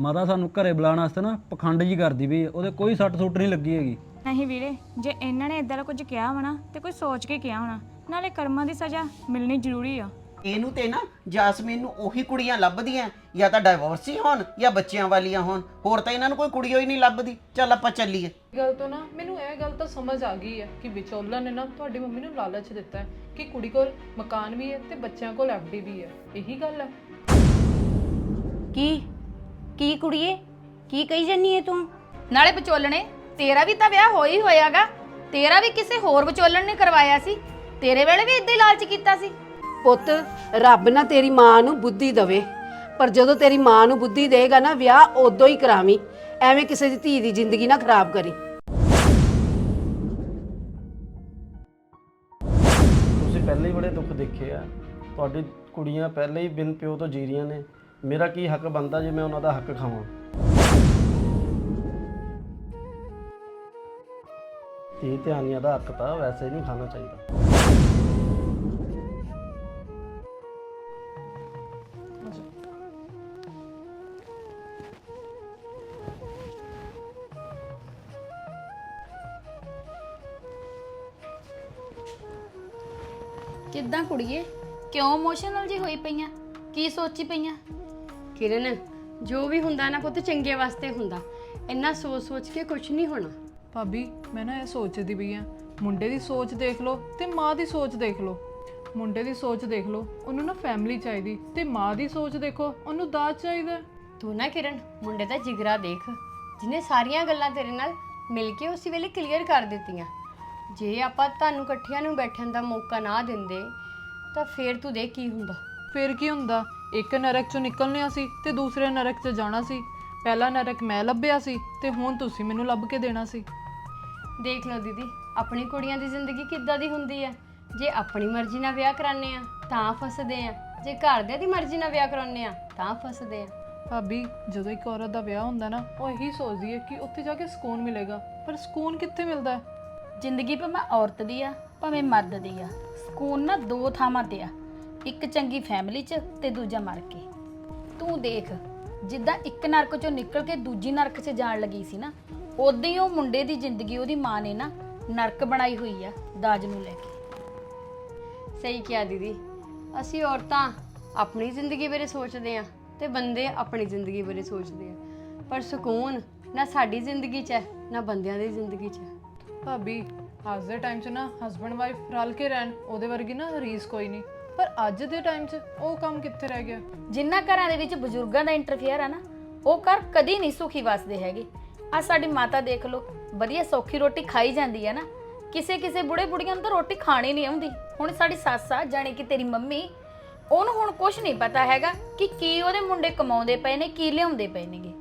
ਮਾਤਾ ਸਾਨੂੰ ਘਰੇ ਬੁਲਾਉਣ ਵਾਸਤੇ ਨਾ ਪਖੰਡ ਜੀ ਕਰਦੀ ਵੀ ਉਹਦੇ ਕੋਈ ਸੱਟ ਸੁੱਟ ਨਹੀਂ ਲੱਗੀ ਹੈਗੀ। ਨਹੀਂ ਵੀਰੇ ਜੇ ਇਹਨਾਂ ਨੇ ਇਦਾਂ ਦਾ ਕੁਝ ਕਿਹਾ ਹੋਣਾ ਤੇ ਕੋਈ ਸੋਚ ਕੇ ਕਿਹਾ ਹੋਣਾ। ਨਾਲੇ ਕਰਮਾਂ ਦੀ ਸਜ਼ਾ ਮਿਲਣੀ ਜ਼ਰੂਰੀ ਆ। ਇਹਨੂੰ ਤੇ ਨਾ ਜਾਸਮੀਨ ਨੂੰ ਉਹੀ ਕੁੜੀਆਂ ਲੱਭਦੀਆਂ ਜਾਂ ਤਾਂ ਡਾਈਵੋਰਸੀ ਹੋਣ ਜਾਂ ਬੱਚਿਆਂ ਵਾਲੀਆਂ ਹੋਣ। ਹੋਰ ਤਾਂ ਇਹਨਾਂ ਨੂੰ ਕੋਈ ਕੁੜੀ ਹੋਈ ਨਹੀਂ ਲੱਭਦੀ। ਚੱਲ ਆਪਾਂ ਚੱਲੀਏ। ਗੱਲ ਤੋਂ ਨਾ ਮੈਨੂੰ ਇਹ ਗੱਲ ਤਾਂ ਸਮਝ ਆ ਗਈ ਹੈ ਕਿ ਵਿਚੋਲਾ ਨੇ ਨਾ ਤੁਹਾਡੀ ਮੰਮੀ ਨੂੰ ਲਾਲਚ ਦਿੱਤਾ ਹੈ ਕਿ ਕੁੜੀ ਕੋਲ ਮਕਾਨ ਵੀ ਹੈ ਤੇ ਬੱਚਿਆਂ ਕੋਲ ਐਫਡੀ ਵੀ ਹੈ। ਇਹੀ ਗੱਲ ਹੈ ਕੀ? ਕੀ ਕੁੜੀਏ? ਕੀ ਕਹੀ ਜੰਨੀ ਹੈ ਤੂੰ? ਨਾਲੇ ਵਿਚੋਲਣੇ ਤੇਰਾ ਵੀ ਤਾਂ ਵਿਆਹ ਹੋਇਆ ਹੀ ਹੋਇਆਗਾ। ਤੇਰਾ ਵੀ ਕਿਸੇ ਹੋਰ ਵਿਚੋਲਣ ਨੇ ਕਰਵਾਇਆ ਸੀ। ਤੇਰੇ ਵੇਲੇ ਵੀ ਇਦਾਂ ਹੀ ਲਾਲਚ ਕੀਤਾ ਸੀ। ਪੁੱਤ ਰੱਬ ਨਾ ਤੇਰੀ ਮਾਂ ਨੂੰ ਬੁੱਧੀ ਦਵੇ। ਪਰ ਜਦੋਂ ਤੇਰੀ ਮਾਂ ਨੂੰ ਬੁੱਧੀ ਦੇਗਾ ਨਾ ਵਿਆਹ ਉਦੋਂ ਹੀ ਕਰਾਵੀਂ। ਐਵੇਂ ਕਿਸੇ ਦੀ ਧੀ ਦੀ ਜ਼ਿੰਦਗੀ ਨਾ ਖਰਾਬ ਕਰੀ। ਤੁਸੀਂ ਪਹਿਲੇ ਹੀ ਬੜੇ ਦੁੱਖ ਦੇਖੇ ਆ। ਤੁਹਾਡੀ ਕੁੜੀਆਂ ਪਹਿਲੇ ਹੀ ਬਿਨ ਪਿਓ ਤੋਂ ਜੀ ਰਹੀਆਂ ਨੇ। ਮੇਰਾ ਕੀ ਹੱਕ ਬਣਦਾ ਜੇ ਮੈਂ ਉਹਨਾਂ ਦਾ ਹੱਕ ਖਾਵਾਂ? ਇਹ ਧਿਆਨੀਆਂ ਦਾ ਹੱਕ ਤਾਂ ਵੈਸੇ ਨਹੀਂ ਖਾਣਾ ਚਾਹੀਦਾ। ਕਿੱਦਾਂ ਕੁੜੀਏ? ਕਿਉਂ ਇਮੋਸ਼ਨਲ ਜੀ ਹੋਈ ਪਈਆਂ? ਕੀ ਸੋਚੀ ਪਈਆਂ? ਕਿਰਨ ਜੋ ਵੀ ਹੁੰਦਾ ਨਾ ਪੁੱਤ ਚੰਗੇ ਵਾਸਤੇ ਹੁੰਦਾ। ਇੰਨਾ ਸੋਚ ਸੋਚ ਕੇ ਕੁਝ ਨਹੀਂ ਹੋਣਾ। ਭਾਬੀ ਮੈਂ ਨਾ ਇਹ ਸੋਚਦੀ ਪਈ ਆ ਮੁੰਡੇ ਦੀ ਸੋਚ ਦੇਖ ਲਓ ਤੇ ਮਾਂ ਦੀ ਸੋਚ ਦੇਖ ਲਓ। ਮੁੰਡੇ ਦੀ ਸੋਚ ਦੇਖ ਲਓ ਉਹਨੂੰ ਨਾ ਫੈਮਿਲੀ ਚਾਹੀਦੀ ਤੇ ਮਾਂ ਦੀ ਸੋਚ ਦੇਖੋ ਉਹਨੂੰ ਦਾਜ ਚਾਹੀਦਾ। ਤੂੰ ਨਾ ਕਿਰਨ ਮੁੰਡੇ ਦਾ ਜਿਗਰਾ ਦੇਖ। ਜਿਹਨੇ ਸਾਰੀਆਂ ਗੱਲਾਂ ਤੇਰੇ ਨਾਲ ਮਿਲ ਕੇ ਉਸੇ ਵੇਲੇ ਕਲੀਅਰ ਕਰ ਦਿੱਤੀਆਂ। ਜੇ ਆਪਾਂ ਤੁਹਾਨੂੰ ਇਕੱਠਿਆਂ ਨੂੰ ਬੈਠਣ ਦਾ ਮੌਕਾ ਨਾ ਦਿੰਦੇ ਤਾਂ ਫੇਰ ਤੂੰ ਦੇਖ ਕੀ ਹੁੰਦਾ। ਫਿਰ ਕੀ ਹੁੰਦਾ? ਇੱਕ ਨਰਕ ਚੋਂ ਨਿਕਲਣਿਆ ਸੀ ਤੇ ਦੂਸਰੇ ਨਰਕ 'ਚ ਜਾਣਾ ਸੀ। ਪਹਿਲਾ ਨਰਕ ਮੈਂ ਲੱਭਿਆ ਸੀ ਤੇ ਹੁਣ ਤੁਸੀਂ ਮੈਨੂੰ ਲੱਭ ਕੇ ਦੇਣਾ ਸੀ। ਦੇਖ ਲਓ ਦੀਦੀ ਆਪਣੀ ਕੁੜੀਆਂ ਦੀ ਜ਼ਿੰਦਗੀ ਕਿੱਦਾਂ ਦੀ ਹੁੰਦੀ ਹੈ ਜੇ ਆਪਣੀ ਮਰਜ਼ੀ ਨਾਲ ਵਿਆਹ ਕਰਾਉਂਦੇ ਆ ਤਾਂ ਫਸਦੇ ਆ। ਜੇ ਘਰਦਿਆਂ ਦੀ ਮਰਜ਼ੀ ਨਾਲ ਵਿਆਹ ਕਰਾਉਂਦੇ ਆ ਤਾਂ ਫਸਦੇ ਆ। ਭਾਬੀ ਜਦੋਂ ਇੱਕ ਔਰਤ ਦਾ ਵਿਆਹ ਹੁੰਦਾ ਨਾ ਉਹ ਇਹੀ ਸੋਚਦੀ ਹੈ ਕਿ ਉੱਥੇ ਜਾ ਕੇ ਸਕੂਨ ਮਿਲੇਗਾ। ਪਰ ਸਕੂਨ ਕਿੱਥੇ ਮਿਲਦਾ ਹੈ? ਜ਼ਿੰਦਗੀ ਭਾਵੇਂ ਔਰਤ ਦੀ ਆ ਭਾਵੇਂ ਮਰਦ ਦੀ ਆ ਸਕੂਨ ਨਾ ਦੋ ਥਾਵਾਂ ਤੇ ਆ। ਇੱਕ ਚੰਗੀ ਫੈਮਿਲੀ 'ਚ ਤੇ ਦੂਜਾ ਮਰ ਕੇ। ਤੂੰ ਦੇਖ ਜਿੱਦਾਂ ਇੱਕ ਨਰਕ 'ਚੋਂ ਨਿਕਲ ਕੇ ਦੂਜੀ ਨਰਕ 'ਚ ਜਾਣ ਲੱਗੀ ਸੀ ਨਾ ਉਦਾਂ ਹੀ ਉਹ ਮੁੰਡੇ ਦੀ ਜ਼ਿੰਦਗੀ ਉਹਦੀ ਮਾਂ ਨੇ ਨਾ ਨਰਕ ਬਣਾਈ ਹੋਈ ਆ ਦਾਜ ਨੂੰ ਲੈ ਕੇ। ਸਹੀ ਕਿਹਾ ਦੀਦੀ। ਅਸੀਂ ਔਰਤਾਂ ਆਪਣੀ ਜ਼ਿੰਦਗੀ ਬਾਰੇ ਸੋਚਦੇ ਆ ਤੇ ਬੰਦੇ ਆਪਣੀ ਜ਼ਿੰਦਗੀ ਬਾਰੇ ਸੋਚਦੇ ਆ। ਪਰ ਸਕੂਨ ਨਾ ਸਾਡੀ ਜ਼ਿੰਦਗੀ 'ਚ ਹੈ ਨਾ ਬੰਦਿਆਂ ਦੀ ਜ਼ਿੰਦਗੀ 'ਚ ਹੈ। ਭਾਬੀ ਅੱਜ ਦੇ ਟਾਈਮ 'ਚ ਨਾ ਹਸਬੰਡ ਵਾਈਫ ਰਲ ਕੇ ਰਹਿਣ ਉਹਦੇ ਵਰਗੀ ਨਾ ਰੀਸ ਕੋਈ ਨਹੀਂ। ਪਰ ਅੱਜ ਦੇ ਟਾਈਮ 'ਚ ਉਹ ਕੰਮ ਕਿੱਥੇ ਰਹਿ ਗਿਆ? ਜਿੰਨਾ ਘਰਾਂ ਦੇ ਵਿੱਚ ਬਜ਼ੁਰਗਾਂ ਦਾ ਇੰਟਰਫੇਅਰ ਆ ਨਾ ਉਹ ਘਰ ਕਦੀ ਨਹੀਂ ਸੁਖੀ ਵਸਦੇ ਹੈਗੇ। ਆ ਸਾਡੀ ਮਾਤਾ ਦੇਖ ਲਓ ਵਧੀਆ ਸੌਖੀ ਰੋਟੀ ਖਾਈ ਜਾਂਦੀ ਹੈ ਨਾ। ਕਿਸੇ ਕਿਸੇ ਬੁੜੇ ਬੁੜੀਆਂ ਨੂੰ ਤਾਂ ਰੋਟੀ ਖਾਣੀ ਨਹੀਂ ਆਉਂਦੀ। ਹੁਣ ਸਾਡੀ ਸੱਸ ਆ ਜਾਣੀ ਕਿ ਤੇਰੀ ਮੰਮੀ ਉਹਨੂੰ ਹੁਣ ਕੁਝ ਨਹੀਂ ਪਤਾ ਹੈਗਾ ਕਿ ਕੀ ਉਹਦੇ ਮੁੰਡੇ ਕਮਾਉਂਦੇ ਪਏ ਨੇ ਕੀ ਲਿਆਉਂਦੇ ਪਏ ਨੇਗੇ।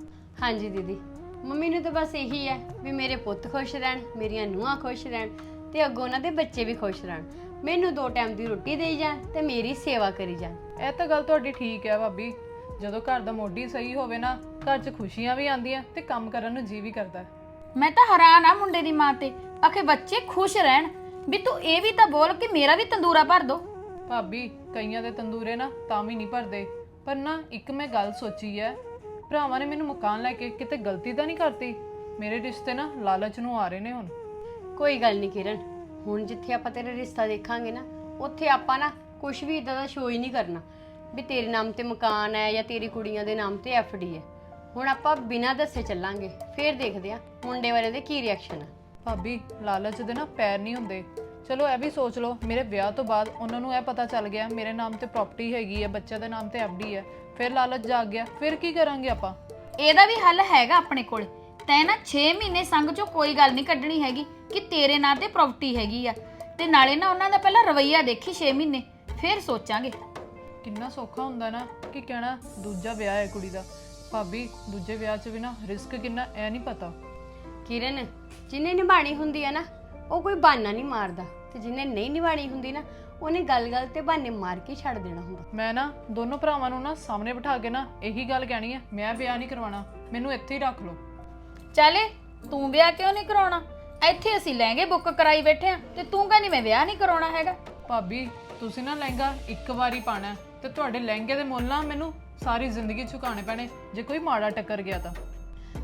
ਹਾਂਜੀ ਦੀਦੀ ਮੰਮੀ ਨੂੰ ਤਾਂ ਬਸ ਇਹੀ ਹੈ ਵੀ ਮੇਰੇ ਪੁੱਤ ਖੁਸ਼ ਰਹਿਣ ਮੇਰੀਆਂ ਨੂੰਹਾਂ ਖੁਸ਼ ਰਹਿਣ ਤੇ ਅੱਗੋਂ ਉਹਨਾਂ ਦੇ ਬੱਚੇ ਵੀ ਖੁਸ਼ ਰਹਿਣ। ਮੈਨੂੰ ਦੋ ਟਾਈਮ ਦੀ ਰੋਟੀ ਦੇਈ ਜਾਣ ਤੇ ਮੇਰੀ ਸੇਵਾ ਕਰੀ ਜਾਣ। ਇਹ ਤਾਂ ਗੱਲ ਤੁਹਾਡੀ ਠੀਕ ਹੈ ਭਾਬੀ। ਜਦੋਂ ਘਰ ਦਾ ਮੋਢੀ ਸਹੀ ਹੋਵੇ ਨਾ ਘਰ 'ਚ ਖੁਸ਼ੀਆਂ ਵੀ ਆਉਂਦੀਆਂ ਤੇ ਕੰਮ ਕਰਨ ਨੂੰ ਜੀ ਵੀ ਕਰਦਾ ਹੈ। ਮੈਂ ਤਾਂ ਹੈਰਾਨ ਆ ਮੁੰਡੇ ਦੀ ਮਾਂ ਤੇ। ਆਖੇ ਬੱਚੇ ਖੁਸ਼ ਰਹਿਣ। ਵੀ ਤੂੰ ਇਹ ਵੀ ਤਾਂ ਬੋਲ ਕਿ ਮੇਰਾ ਵੀ ਤੰਦੂਰਾ ਭਰ ਦੋ। ਭਾਬੀ ਕਈਆਂ ਦੇ ਤੰਦੂਰੇ ਨਾ ਤਾਂ ਵੀ ਨਹੀਂ ਭਰਦੇ। ਪਰ ਨਾ ਇੱਕ ਮੈਂ ਗੱਲ ਸੋਚੀ ਹੈ। ਭਰਾਵਾਂ ਨੇ ਮੈਨੂੰ ਮਕਾਨ ਲੈ ਕੇ ਕਿਤੇ ਗਲਤੀ ਤਾਂ ਨਹੀਂ ਕਰਤੀ? ਮੇਰੇ ਰਿਸ਼ਤੇ ਨਾ ਲਾਲਚ ਨੂੰ ਆ ਰਹੇ ਨੇ ਹੁਣ। ਕੋਈ ਗੱਲ ਨਹੀਂ ਕਿਰਨ। ਹੁਣ ਜਿੱਥੇ ਆਪਾਂ ਤੇਰਾ ਰਿਸ਼ਤਾ ਦੇਖਾਂਗੇ ਨਾ ਉੱਥੇ ਆਪਾਂ ਨਾ ਕੁਝ ਵੀ ਇਦਾਂ ਦਾ ਸ਼ੋਅ ਹੀ ਨਹੀਂ ਕਰਨਾ। ਵੀ ਤੇਰੇ ਨਾਮ ਤੇ ਮਕਾਨ ਹੈ ਜਾਂ ਤੇਰੀ ਕੁੜੀਆਂ ਦੇ ਨਾਮ ਤੇ ਐਫਡੀ ਹੈ। ਹੁਣ ਆਪਾਂ ਬਿਨਾਂ ਦੱਸੇ ਚੱਲਾਂਗੇ ਫੇਰ ਦੇਖਦੇ ਆ ਮੁੰਡੇ ਵਾਲੇ ਦੇ ਕੀ ਰਿਐਕਸ਼ਨ ਆ। ਭਾਬੀ ਲਾਲਚ ਦੇ ਨਾ ਪੈਰ ਨਹੀਂ ਹੁੰਦੇ। ਚਲੋ ਇਹ ਵੀ ਸੋਚ ਲਓ ਮੇਰੇ ਵਿਆਹ ਤੋਂ ਬਾਅਦ ਉਹਨਾਂ ਨੂੰ ਇਹ ਪਤਾ ਚੱਲ ਗਿਆ ਮੇਰੇ ਨਾਮ ਤੇ ਪ੍ਰਾਪਰਟੀ ਹੈਗੀ ਹੈ ਬੱਚੇ ਦੇ ਨਾਮ ਤੇ ਐਫਡੀ ਹੈ। ਫਿਰ ਲਾਲਚ ਜਾਗ ਗਿਆ ਫਿਰ ਕੀ ਕਰਾਂਗੇ ਆਪਾਂ? ਇਹਦਾ ਵੀ ਹੱਲ ਹੈਗਾ ਆਪਣੇ ਕੋਲ। ਤੈਂ ਨਾ 6 ਮਹੀਨੇ ਸੰਗ ਚੋਂ ਕੋਈ ਗੱਲ ਨਹੀਂ ਕੱਢਣੀ ਹੈਗੀ ਕਿ ਤੇਰੇ ਨਾਂ ਤੇ ਪ੍ਰਾਪਰਟੀ ਹੈਗੀ ਆ। ਤੇ ਨਾਲੇ ਨਾ ਉਹਨਾਂ ਦਾ ਪਹਿਲਾਂ ਰਵਈਆ ਦੇਖੀ 6 ਮਹੀਨੇ ਫਿਰ ਸੋਚਾਂਗੇ। ਕਿੰਨਾ ਸੌਖਾ ਹੁੰਦਾ ਨਾ ਕਿ ਕਹਿਣਾ ਦੂਜਾ ਵਿਆਹ ਹੈ ਕੁੜੀ ਦਾ। ਭਾਬੀ ਦੂਜੇ ਵਿਆਹ 'ਚ ਵੀ ਨਾ ਰਿਸਕ ਕਿੰਨਾ ਐ ਨਹੀਂ ਪਤਾ। ਕਿਰਨ ਜਿਹਨੇ ਨਿਭਾਣੀ ਹੁੰਦੀ ਹੈ ਨਾ ਉਹ ਕੋਈ ਬਹਾਨਾ ਨਹੀਂ ਮਾਰਦਾ। ਤੇ ਜਿਹਨੇ ਨਹੀਂ ਨਿਭਾਣੀ ਹੁੰਦੀ ਨਾ ਉਹਨੇ ਗੱਲ-ਗੱਲ ਤੇ ਬਹਾਨੇ ਮਾਰ ਕੇ ਛੱਡ ਦੇਣਾ ਹੁੰਦਾ। ਮੈਂ ਨਾ ਦੋਨੋਂ ਭਰਾਵਾਂ ਨੂੰ ਨਾ ਸਾਹਮਣੇ ਬਿਠਾ ਕੇ ਨਾ ਇਹੀ ਗੱਲ ਕਹਿਣੀ ਹੈ ਮੈਂ ਵਿਆਹ ਨਹੀਂ ਕਰਵਾਉਣਾ ਮੈਨੂੰ ਇੱਥੇ ਹੀ ਰੱਖ ਲਓ। ਚੱਲੇ ਤੂੰ ਵਿਆਹ ਕਿਉਂ ਨਹੀਂ ਕਰਾਉਣਾ? ਇੱਥੇ ਅਸੀਂ ਲਹਿੰਗੇ ਬੁੱਕ ਕਰਾਈ ਬੈਠੇ ਆ ਤੇ ਤੂੰ ਕਹਿੰਦੀ ਮੈਂ ਵਿਆਹ ਨਹੀਂ ਕਰਾਉਣਾ ਹੈਗਾ। ਭਾਬੀ ਤੁਸੀਂ ਨਾ ਲਹਿੰਗਾ ਇੱਕ ਵਾਰੀ ਪਾਣਾ ਹੈ ਤੇ ਤੁਹਾਡੇ ਲਹਿੰਗੇ ਦੇ ਮੁੱਲ ਨਾ ਮੈਨੂੰ ਸਾਰੀ ਜ਼ਿੰਦਗੀ ਝੁਕਾਣੇ ਪੈਣੇ ਜੇ ਕੋਈ ਮਾੜਾ ਟੱਕਰ ਗਿਆ ਤਾਂ।